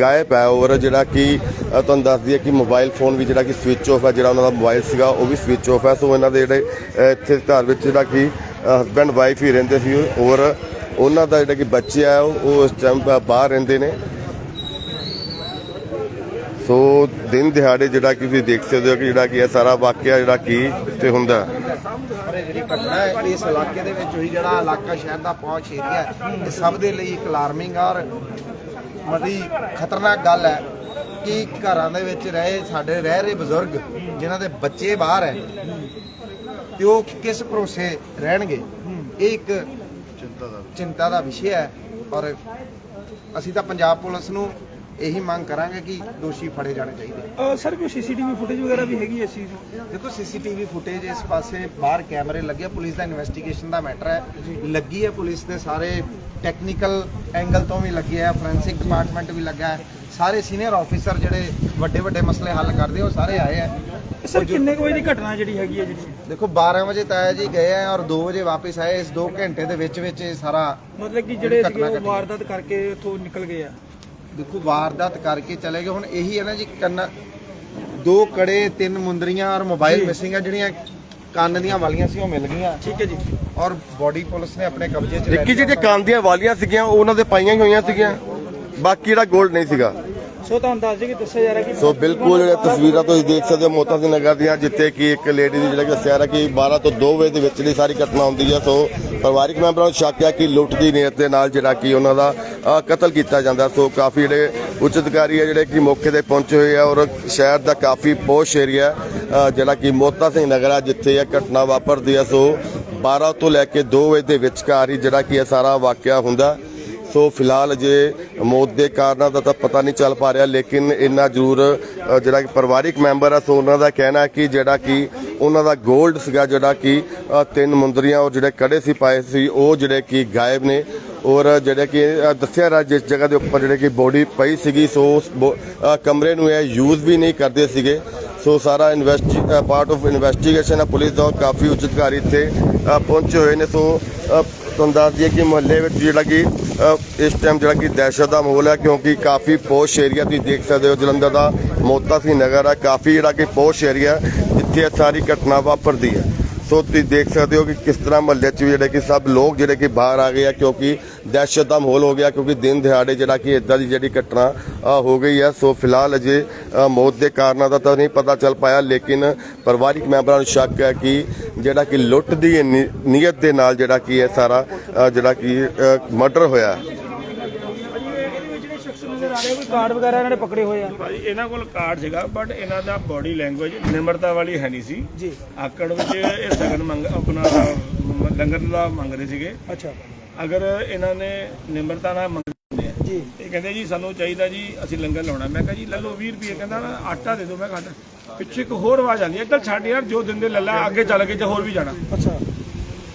ਗਾਇਬ ਹੈ। ਔਰ ਜਿਹੜਾ ਕਿ ਤੁਹਾਨੂੰ ਦੱਸ ਦਈਏ ਕਿ ਮੋਬਾਈਲ ਫੋਨ ਵੀ ਜਿਹੜਾ ਕਿ ਸਵਿਚ ਆਫ ਹੈ, ਜਿਹੜਾ ਉਹਨਾਂ ਦਾ ਮੋਬਾਈਲ ਸੀਗਾ, ਉਹ ਵੀ ਸਵਿਚ ਆਫ ਹੈ। ਸੋ ਇਹਨਾਂ ਦੇ ਜਿਹੜੇ ਇੱਥੇ ਘਰ ਵਿੱਚ ਜਿਹੜਾ ਕਿ ਹਸਬੈਂਡ ਵਾਈਫ ਹੀ ਰਹਿੰਦੇ ਸੀ। ਔਰ ਉਹਨਾਂ ਦਾ ਜਿਹੜਾ ਕਿ ਬੱਚੇ ਆ, ਉਹ ਉਹ ਇਸ ਟਾਈਮ ਬਾਹਰ ਰਹਿੰਦੇ ਨੇ। ਸੋ ਦਿਨ ਦਿਹਾੜੇ ਜਿਹੜਾ ਕਿ ਤੁਸੀਂ ਦੇਖ ਸਕਦੇ ਹੋ ਕਿ ਜਿਹੜਾ ਕਿ ਇਹ ਸਾਰਾ ਵਾਕਿਆ ਜਿਹੜਾ ਕੀ ਤੇ ਹੁੰਦਾ ਜਿਹੜੀ ਘਟਨਾ ਹੈ, ਇਸ ਇਲਾਕੇ ਦੇ ਵਿੱਚ ਹੋਈ, ਜਿਹੜਾ ਇਲਾਕਾ ਸ਼ਹਿਰ ਦਾ ਪਹੁੰਚ ਏਰੀਆ ਹੈ, ਇਹ ਸਭ ਦੇ ਲਈ ਇੱਕ ਅਲਾਰਮਿੰਗ ਔਰ ਬੜੀ ਖਤਰਨਾਕ ਗੱਲ ਹੈ ਕਿ ਘਰਾਂ ਦੇ ਵਿੱਚ ਰਹੇ ਸਾਡੇ ਰਹਿ ਰਹੇ ਬਜ਼ੁਰਗ ਜਿਨ੍ਹਾਂ ਦੇ ਬੱਚੇ ਬਾਹਰ ਹੈ ਤੇ ਉਹ ਕਿਸ ਭਰੋਸੇ ਰਹਿਣਗੇ? ਇਹ ਇੱਕ ਚਿੰਤਾ ਦਾ ਵਿਸ਼ਾ। ਹੈ ਔਰ ਅਸੀਂ ਤਾਂ ਪੰਜਾਬ ਪੁਲਿਸ ਨੂੰ ਇਹੀ ਮੰਗ ਕਰਾਂਗੇ ਕਿ ਦੋਸ਼ੀ ਫੜੇ ਜਾਣੇ ਚਾਹੀਦੇ। ਸਰ ਕੋਈ ਸੀਸੀਟੀਵੀ ਫੁਟੇਜ ਵਗੈਰਾ ਵੀ ਹੈਗੀ ਇਸ ਚੀਜ਼ ਦੀ? ਦੇਖੋ ਸੀਸੀਟੀਵੀ ਫੁਟੇਜ ਇਸ ਪਾਸੇ ਬਾਹਰ ਕੈਮਰੇ ਲੱਗੇ ਪੁਲਿਸ ਦਾ ਇਨਵੈਸਟੀਗੇਸ਼ਨ ਦਾ ਮੈਟਰ ਹੈ। ਲੱਗੀ ਹੈ ਪੁਲਿਸ ਦੇ ਸਾਰੇ ਟੈਕਨੀਕਲ ਐਂਗਲ ਤੋਂ ਵੀ ਲੱਗੇ ਆ ਫੋਰੈਂਸਿਕ ਡਿਪਾਰਟਮੈਂਟ ਵੀ ਲੱਗਾ ਹੈ। ਸਾਰੇ ਸੀਨੀਅਰ ਆਫੀਸਰ ਜਿਹੜੇ ਵੱਡੇ ਵੱਡੇ ਮਸਲੇ ਹੱਲ ਕਰਦੇ ਉਹ ਸਾਰੇ ਆਏ ਆ। ਸਰ ਕਿੰਨੇ ਕੁ ਵਜੇ ਦੀ ਘਟਨਾ ਜਿਹੜੀ ਹੈਗੀ ਹੈ ਜਿਹੜੀ? ਦੇਖੋ 12 ਵਜੇ ਤਾਇਆ ਜੀ ਗਏ ਆ ਔਰ 2 ਵਜੇ ਵਾਪਸ ਆਏ। ਇਸ 2 ਘੰਟੇ ਦੇ ਵਿੱਚ ਵਿੱਚ ਇਹ ਸਾਰਾ ਮਤਲਬ ਕਿ ਜਿਹੜੇ ਘਟਨਾ ਸੀਗੇ ਉਹ ਘਟੀ। ਵਾਰਦਾਤ ਕਰਕੇ ਉੱਥੋਂ ਨਿਕਲ ਗਏ ਆ? ਦੇਖੋ ਵਾਰਦਾਤ ਕਰਕੇ ਚਲੇ ਗਏ। ਹੁਣ ਇਹੀ ਹੈ ਨਾ ਜੀ ਕੰਨ ਦੋ ਕੜੇ ਤਿੰਨ ਮੁੰਦਰੀਆਂ ਔਰ ਮੋਬਾਈਲ ਮਿਸਿੰਗ ਆ ਜਿਹੜੀਆਂ ਕੰਨ ਦੀਆਂ ਵਾਲੀਆਂ ਸੀ ਉਹ ਮਿਲ ਗਈਆਂ। ਠੀਕ ਹੈ ਜੀ। ਔਰ ਬੋਡੀ ਪੁਲਿਸ ਨੇ ਆਪਣੇ ਕਬਜ਼ੇ 'ਚ ਲੈ ਲਿਆ। ਜਿਹੜੀਆਂ ਕਾਂਦੀਆਂ ਵਾਲੀਆਂ ਸੀਗੀਆਂ ਉਹ ਉਹਨਾਂ ਦੇ ਪਾਈਆਂ ਹੀ ਹੋਈਆਂ ਸੀਗੀਆਂ। ਬਾਕੀ ਜਿਹੜਾ 골ਡ ਨਹੀਂ ਸੀਗਾ। ਸੋ ਤੁਹਾਨੂੰ ਦੱਸ ਦਈਏ ਕਿ ਦੱਸਿਆ ਜਾ ਰਿਹਾ ਕਿ ਸੋ ਬਿਲਕੁਲ ਜਿਹੜੇ ਤਸਵੀਰਾਂ ਤੁਸੀਂ ਦੇਖ ਸਕਦੇ ਹੋ ਮੋਤਾ ਸਿੰਘ ਨਗਰ ਦੀਆਂ ਜਿੱਥੇ ਕਿ ਇੱਕ ਲੇਡੀ ਦੀ ਜਿਹੜਾ ਕਿ ਦੱਸਿਆ ਰਿਹਾ ਕਿ 12 ਤੋਂ 2 ਵਜੇ ਦੇ ਵਿੱਚ ਦੀ ਸਾਰੀ ਘਟਨਾ ਹੁੰਦੀ ਹੈ। ਸੋ ਪਰਿਵਾਰਿਕ ਮੈਂਬਰਾਂ ਨੂੰ ਸ਼ੱਕ ਹੈ ਕਿ ਲੁੱਟ ਦੀ ਨੀਅਤ ਦੇ ਨਾਲ ਜਿਹੜਾ ਕਿ ਉਹਨਾਂ ਦਾ ਅ, ਕਤਲ ਕੀਤਾ ਜਾਂਦਾ। ਸੋ ਕਾਫੀ ਜਿਹੜੇ ਉੱਚ ਅਧਿਕਾਰੀ ਹੈ ਜਿਹੜੇ ਕਿ ਮੌਕੇ ਤੇ ਪਹੁੰਚੇ ਹੋਏ ਆ ਔਰ ਸ਼ਹਿਰ ਦਾ ਕਾਫੀ ਪੋਸ਼ ਏਰੀਆ ਜਿਹੜਾ ਕਿ ਮੋਤਾ ਸਿੰਘ ਨਗਰ ਆ ਜਿੱਥੇ ਇਹ ਘਟਨਾ ਵਾਪਰਦੀ ਹੈ। ਸੋ 12 ਤੋਂ ਲੈ ਕੇ 2 ਵਜੇ ਦੇ ਵਿਚਕਾਰ ਹੀ ਜਿਹੜਾ ਕਿ ਇਹ ਸਾਰਾ ਵਾਕਿਆ ਹੁੰਦਾ। ਸੋ ਫਿਲਹਾਲ ਅਜੇ ਮੌਤ ਦੇ ਕਾਰਨਾਂ ਦਾ ਤਾਂ ਪਤਾ ਨਹੀਂ ਚੱਲ ਪਾ ਰਿਹਾ, ਲੇਕਿਨ ਇੰਨਾ ਜ਼ਰੂਰ ਜਿਹੜਾ ਕਿ ਪਰਿਵਾਰਿਕ ਮੈਂਬਰ ਆ, ਸੋ ਉਹਨਾਂ ਦਾ ਕਹਿਣਾ ਕਿ ਜਿਹੜਾ ਕਿ ਉਹਨਾਂ ਦਾ 골ਡ ਸੀਗਾ ਜਿਹੜਾ ਕਿ ਤਿੰਨ ਮੁੰਦਰੀਆਂ ਔਰ ਜਿਹੜੇ ਕੜੇ ਸੀ, ਪਾਏ ਸੀ, ਉਹ ਜਿਹੜੇ ਕਿ ਗਾਇਬ ਨੇ। ਔਰ ਜਿਹੜੇ ਕਿ ਦੱਸਿਆ ਰਿਹਾ ਜਿਸ ਜਗ੍ਹਾ ਦੇ ਉੱਪਰ ਜਿਹੜੇ ਕਿ ਬੋਡੀ ਪਈ ਸੀਗੀ, ਸੋ ਉਸ ਬੋ- ਕਮਰੇ ਨੂੰ ਇਹ ਯੂਜ਼ ਵੀ ਨਹੀਂ ਕਰਦੇ ਸੀਗੇ। ਸੋ ਸਾਰਾ ਇਨਵੈਸਟੀ ਪਾਰਟ ਆਫ ਇਨਵੈਸਟੀਗੇਸ਼ਨ ਹੈ ਪੁਲਿਸ ਦਾ ਕਾਫੀ ਉੱਚ ਅਧਿਕਾਰੀ ਇੱਥੇ ਪਹੁੰਚੇ ਹੋਏ ਨੇ। ਸੋ ਤੁਹਾਨੂੰ ਦੱਸ ਦਈਏ ਕਿ ਮੁਹੱਲੇ ਵਿੱਚ ਜਿਹੜਾ ਕਿ ਇਸ ਟਾਈਮ ਜਿਹੜਾ ਕਿ ਦਹਿਸ਼ਤ ਦਾ ਮਾਹੌਲ ਹੈ ਕਿਉਂਕਿ ਕਾਫੀ ਪੋਸ਼ ਏਰੀਆ ਤੁਸੀਂ ਦੇਖ ਸਕਦੇ ਹੋ, ਜਲੰਧਰ ਦਾ ਮੋਤਾ ਸਿੰਘ ਨਗਰ ਹੈ ਕਾਫੀ ਜਿਹੜਾ ਕਿ ਪੋਸ਼ ਏਰੀਆ ਜਿੱਥੇ ਸਾਰੀ ਘਟਨਾ ਵਾਪਰਦੀ ਹੈ। ਸੋ ਤੁਸੀਂ ਦੇਖ ਸਕਦੇ ਹੋ ਕਿ ਕਿਸ ਤਰ੍ਹਾਂ ਮਹੱਲੇ 'ਚ ਵੀ ਜਿਹੜੇ ਕਿ ਸਭ ਲੋਕ ਜਿਹੜੇ ਕਿ ਬਾਹਰ ਆ ਗਏ ਆ ਕਿਉਂਕਿ ਦਹਿਸ਼ਤ ਦਾ ਮਾਹੌਲ ਹੋ ਗਿਆ ਕਿਉਂਕਿ ਦਿਨ ਦਿਹਾੜੇ ਜਿਹੜਾ ਕਿ ਇਦਾਂ ਦੀ ਜਿਹੜੀ ਘਟਨਾ ਹੋ ਗਈ ਹੈ ਸੋ ਫਿਲਹਾਲ ਅਜੇ ਮੌਤ ਦੇ ਕਾਰਨਾਂ ਦਾ ਤਾਂ ਨਹੀਂ ਪਤਾ ਚੱਲ ਪਾਇਆ, ਲੇਕਿਨ ਪਰਿਵਾਰਿਕ ਮੈਂਬਰਾਂ ਨੂੰ ਸ਼ੱਕ ਹੈ ਕਿ ਜਿਹੜਾ ਕਿ ਲੁੱਟ ਦੀ ਨੀ- ਨੀਅਤ ਦੇ ਨਾਲ ਜਿਹੜਾ ਕਿ ਇਹ ਸਾਰਾ ਜਿਹੜਾ ਕਿ ਮਰਡਰ ਹੋਇਆ ਹੈ ਜਿਹੜੇ ਸ਼ਖਸ ਨਜ਼ਰ ਆ ਰਹੇ ਕੋਈ ਕਾਰਡ ਵਗੈਰਾ ਇਹਨਾਂ ਨੇ ਪਕੜੇ ਹੋਏ ਆ? ਭਾਜੀ ਇਹਨਾਂ ਕੋਲ ਕਾਰਡ ਸੀਗਾ ਬਟ ਇਹਨਾਂ ਦਾ ਬਾਡੀ ਲੈਂਗੁਏਜ ਨਿਮਰਤਾ ਵਾਲੀ ਹੈ ਨਹੀਂ ਸੀ। ਜੀ। ਆਕੜ ਵਿੱਚ ਇਹ ਸਗਨ ਮੰਗ ਆਪਣਾ ਲੰਗਰ ਦਾ ਮੰਗਦੇ ਸੀਗੇ। ਅੱਛਾ। ਅਗਰ ਇਹਨਾਂ ਨੇ ਨਿਮਰਤਾ ਨਾਲ ਮੰਗਦੇ ਆ ਜੀ। ਇਹ ਕਹਿੰਦੇ ਜੀ ਸਾਨੂੰ ਚਾਹੀਦਾ ਜੀ ਅਸੀਂ ਲੰਗਰ ਲਾਉਣਾ। ਮੈਂ ਕਿਹਾ ਜੀ ਲੈ ਲਓ 20 ਰੁਪਏ ਕਹਿੰਦਾ ਨਾ ਆਟਾ ਦੇ ਦਿਓ। ਮੈਂ ਆਟਾ ਪਿੱਛੇ ਇੱਕ ਹੋਰ ਆਵਾਜ਼ ਆਉਂਦੀ ਹੈ ਚੱਲ ਛੱਡ ਯਾਰ ਜੋ ਦਿੰਦੇ ਲੱਲਾ ਅੱਗੇ ਚੱਲ ਕੇ ਜੇ ਹੋਰ ਵੀ ਜਾਣਾ। ਅੱਛਾ।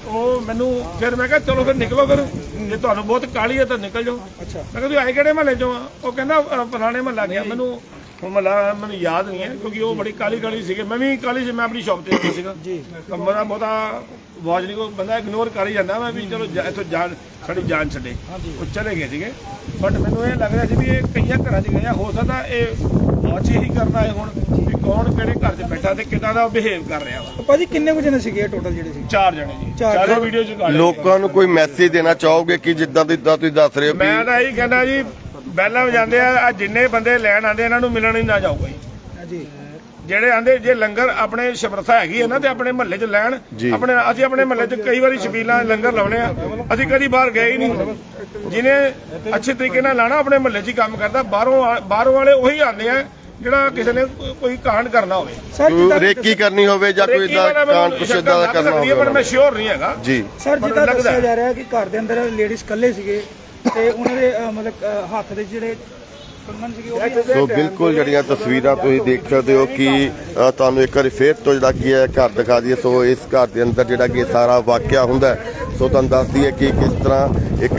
ਉਹ ਮੈਨੂੰ ਫਿਰ ਮੈਂ ਕਿਹਾ ਚਲੋ ਫਿਰ ਨਿਕਲੋ ਫਿਰ ਜੇ ਤੁਹਾਨੂੰ ਬਹੁਤ ਕਾਲੀ ਹੈ ਤਾਂ ਨਿਕਲ ਜਾਓ। ਅੱਛਾ। ਮੈਂ ਕਿਹਾ ਤੁਸੀਂ ਆਏ ਕਿਹੜੇ ਮਹੱਲੇ ਚੋਂ ਆ? ਉਹ ਕਹਿੰਦਾ ਅ, ਫਲਾਣੇ ਮਹੱਲਾ ਗਿਆ। ਮੈਨੂੰ ਉਹ ਮਹੱਲਾ ਮੈਨੂੰ ਯਾਦ ਨਹੀਂ ਹੈ ਕਿਉਂਕਿ ਉਹ ਬੜੀ ਕਾਲੀ ਕਾਲੀ ਸੀਗੇ। ਮੈਂ ਵੀ ਕਾਲੀ ਸੀ ਮੈਂ ਆਪਣੀ ਸ਼ਾਪ ਤੇ ਗਿਆ ਸੀਗਾ। ਜੀ। ਮੇਰਾ ਬਹੁਤਾ ਆਵਾਜ਼ ਨਹੀਂ ਕੋਈ ਬੰਦਾ ਇਗਨੋਰ ਕਰ ਹੀ ਜਾਂਦਾ। ਮੈਂ ਵੀ ਚਲੋ ਜਾ- ਇੱਥੋਂ ਜਾਨ ਸਾਡੀ ਜਾਨ ਛੱਡੇ। ਉਹ ਚਲੇ ਗਏ ਸੀਗੇ। ਬਟ ਮੈਨੂੰ ਇਹ ਲੱਗ ਰਿਹਾ ਸੀ ਵੀ ਇਹ ਕਈਆਂ ਘਰਾਂ 'ਚ ਗਏ ਆ। ਹੋ ਸਕਦਾ ਇਹ ਵਾਚ ਹੀ ਕਰਨਾ ਹੈ ਹੁਣ। ਕੌਣ ਕਿਹੜੇ ਘਰ 'ਚ ਬੈਠਾ ਤੇ ਕਿਦਾਂ ਦਾ ਬਿਹੇਵ ਕਰ ਰਿਹਾ ਵਾ? ਭਾਜੀ ਕਿੰਨੇ ਕੁ ਜਣੇ ਸੀਗੇ ਟੋਟਲ ਜਿਹੜੇ ਸੀ ਚਾਰ ਜਣੇ ਜੀ। ਚਾਰ ਚਾਰੇ ਜਣੇ। ਵੀਡੀਓ 'ਚ ਲੋਕਾਂ ਨੂੰ ਕੋਈ ਮੈਸੇਜ ਦੇਣਾ ਚਾਹੋਗੇ ਕਿ ਜਿੱਦਾਂ ਦੀ ਜਿੱਦਾਂ ਤੁਸੀਂ ਦੱਸ ਰਹੇ ਹੋ ਮੈਂ ਤਾਂ ਇਹੀ ਕਹਿੰਦਾ ਜੀ ਬੈਲਾਂ ਵਜਾਉਂਦੇ ਆ ਆ ਜਿੰਨੇ ਬੰਦੇ ਲੈਣ ਆਉਂਦੇ ਇਹਨਾਂ ਨੂੰ ਮਿਲਣ ਹੀ ਨਾ ਜਾਓ ਕੋਈ। ਜੀ। ਜਿਹੜੇ ਆਂਦੇ ਜੇ ਲੰਗਰ ਆਪਣੇ ਸਮਰੱਥਾ ਹੈਗੀ ਹੈ ਨਾ ਤੇ ਆਪਣੇ ਮਹੱਲੇ 'ਚ ਲੈਣ ਆਪਣੇ ਅਸੀਂ ਆਪਣੇ ਮਹੱਲੇ 'ਚ ਕਈ ਵਾਰੀ ਛਬੀਲਾਂ ਲੰਗਰ ਲਾਉਣੇ ਆ। ਅਸੀਂ ਕਦੀ ਬਾਹਰ ਗਏ ਹੀ ਨਹੀਂ। ਜਿਹਨੇ ਅੱਛੇ ਤਰੀਕੇ ਨਾਲ ਲਾਣਾ ਆਪਣੇ ਮਹੱਲੇ 'ਚ ਹੀ ਕੰਮ ਕਰਦਾ। ਬਾਹਰੋਂ ਆ- ਬਾਹਰੋਂ ਵਾਲੇ ਉਹੀ ਆਉਂਦੇ ਆ ਜਿਹੜਾ ਕਿਸੇ ਨੇ ਕੋ- ਕੋਈ ਕਾਂਡ ਕਰਨਾ ਹੋਵੇ। ਸਰ ਜਿੱਦਾਂ ਰੇਕੀ ਕਰਨੀ ਹੋਵੇ ਜਾਂ ਕੋਈ ਰੇਕੀ ਇਦਾਂ ਵਾਲਾ ਮੈਨੂੰ ਕਾਂਡ ਕੁਛ ਸ਼ੱਕ ਇਦਾਂ ਦਾ ਲੱਗ ਕਰਨਾ ਸਕਦੀ ਹੈ, ਪਰ ਹੋਵੇ ਮੈਂ ਸ਼ੋਰ ਨਹੀਂ ਹੈਗਾ। ਜੀ। ਸਰ ਮੈਨੂੰ ਜਿੱਦਾਂ ਲੱਗਦਾ ਦੱਸਿਆ ਜਾ ਰਿਹਾ ਕਿ ਘਰ ਦੇ ਅੰਦਰ ਲੇਡੀਜ਼ ਇਕੱਲੇ ਸੀਗੇ ਤੇ ਉਹਨਾਂ ਦੇ ਮਤਲਬ ਹੱਥ ਦੇ ਜਿਹੜੇ ਕੰਗਣ ਸੀਗੇ ਉਹ ਵੀ ਸੋ ਬਿਲਕੁਲ ਜਿਹੜੀਆਂ ਤਸਵੀਰਾਂ ਤੁਸੀਂ ਦੇਖ ਸਕਦੇ ਹੋ ਕਿ ਅ, ਤੁਹਾਨੂੰ ਇੱਕ ਵਾਰੀ ਫੇਰ ਤੋਂ ਜਿਹੜਾ ਕੀ ਹੈ ਘਰ ਦਿਖਾ ਦਈਏ। ਸੋ ਇਸ ਘਰ ਦੇ ਅੰਦਰ ਜਿਹੜਾ ਕਿ ਇਹ ਸਾਰਾ ਵਾਕਿਆ ਹੁੰਦਾ ਹੈ। ਸੋ ਤੁਹਾਨੂੰ ਦੱਸ ਦਈਏ ਕਿ ਕਿਸ ਤਰ੍ਹਾਂ ਇੱਕ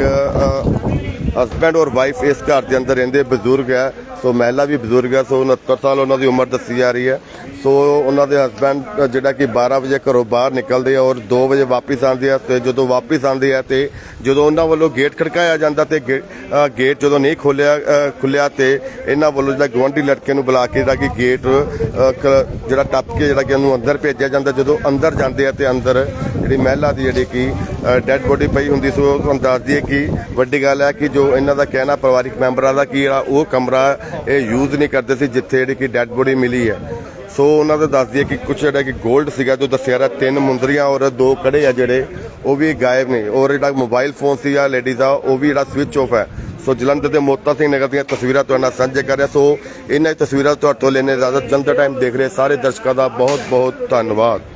ਹਸਬੈਂਡ ਔਰ ਵਾਈਫ ਇਸ ਘਰ ਦੇ ਅੰਦਰ ਰਹਿੰਦੇ ਬਜ਼ੁਰਗ ਹੈ। ਸੋ ਮਹਿਲਾ ਵੀ ਬਜ਼ੁਰਗ ਹੈ ਸੋ 69 ਸਾਲ ਉਹਨਾਂ ਦੀ ਉਮਰ ਦੱਸੀ ਜਾ ਰਹੀ ਹੈ। ਸੋ ਉਹਨਾਂ ਦੇ ਹਸਬੈਂਡ ਜਿਹੜਾ ਕਿ 12 ਵਜੇ ਘਰੋਂ ਬਾਹਰ ਨਿਕਲਦੇ ਆ ਔਰ 2 ਵਜੇ ਵਾਪਸ ਆਉਂਦੇ ਆ ਤੇ ਜਦੋਂ ਵਾਪਸ ਆਉਂਦੇ ਆ ਤੇ ਜਦੋਂ ਉਹਨਾਂ ਵੱਲੋਂ ਗੇਟ ਖੜਕਾਇਆ ਜਾਂਦਾ ਤੇ ਗੇ- ਗੇਟ ਜਦੋਂ ਨਹੀਂ ਖੋਲਿਆ ਅ, ਖੁੱਲਿਆ ਤੇ ਇਹਨਾਂ ਵੱਲੋਂ ਜਿਹੜਾ ਗਵਾਂਢੀ ਲੜਕੇ ਨੂੰ ਬੁਲਾ ਕੇ ਜਿਹੜਾ ਕਿ ਗੇਟ ਕ- ਜਿਹੜਾ ਟੱਪ ਕੇ ਜਿਹੜਾ ਕਿ ਉਹਨੂੰ ਅੰਦਰ ਭੇਜਿਆ ਜਾਂਦਾ ਜਦੋਂ ਅੰਦਰ ਜਾਂਦੇ ਆ ਤੇ ਅੰਦਰ ਜਿਹੜੀ ਮਹਿਲਾ ਦੀ ਜਿਹੜੀ ਕਿ ਡੈੱਡ ਬੋਡੀ ਪਈ ਹੁੰਦੀ ਸੋ ਤੁਹਾਨੂੰ ਦੱਸ ਦਈਏ ਕਿ ਵੱਡੀ ਗੱਲ ਹੈ ਕਿ ਜੋ ਇਹਨਾਂ ਦਾ ਕਹਿਣਾ ਪਰਿਵਾਰਿਕ ਮੈਂਬਰਾਂ ਦਾ ਕਿ ਜਿਹੜਾ ਉਹ ਕਮਰਾ ਇਹ ਯੂਜ਼ ਨਹੀਂ ਕਰਦੇ ਸੀ ਜਿੱਥੇ ਜਿਹੜੀ ਕਿ ਡੈੱਡ ਬੋਡੀ ਮਿਲੀ ਹੈ। ਸੋ ਉਹਨਾਂ ਦਾ ਦੱਸ ਦਈਏ ਕਿ ਕੁਝ ਜਿਹੜਾ ਕਿ 골ਡ ਸੀਗਾ, ਜੋ ਦੱਸਿਆ ਰਿਹਾ ਤਿੰਨ ਮੁੰਦਰੀਆਂ ਔਰ ਦੋ ਕੜੇ ਆ ਜਿਹੜੇ, ਉਹ ਵੀ ਗਾਇਬ ਨੇ। ਔਰ ਜਿਹੜਾ ਮੋਬਾਈਲ ਫੋਨ ਸੀ ਆ ਲੇਡੀਜ਼ ਦਾ, ਉਹ ਵੀ ਜਿਹੜਾ ਸਵਿਚ ਆਫ ਹੈ। ਸੋ ਜਲੰਧਰ ਦੇ ਮੋਤਾ ਸਿੰਘ ਨਗਰ ਦੀਆਂ ਤਸਵੀਰਾਂ ਤੁਹਾਡੇ ਨਾਲ ਸਾਂਝੇ ਕਰ ਰਿਹਾ। ਸੋ ਇਹਨਾਂ ਤਸਵੀਰਾਂ ਤੁਹਾਡੇ ਤੋਂ ਲੈਣੇ ਇਜਾਜ਼ਤ ਜਲੰਧਰ ਟਾਈਮ ਦੇਖ ਰਹੇ ਸਾਰੇ ਦਰਸ਼ਕਾਂ ਦਾ ਬਹੁਤ ਬਹੁਤ ਧੰਨਵਾਦ।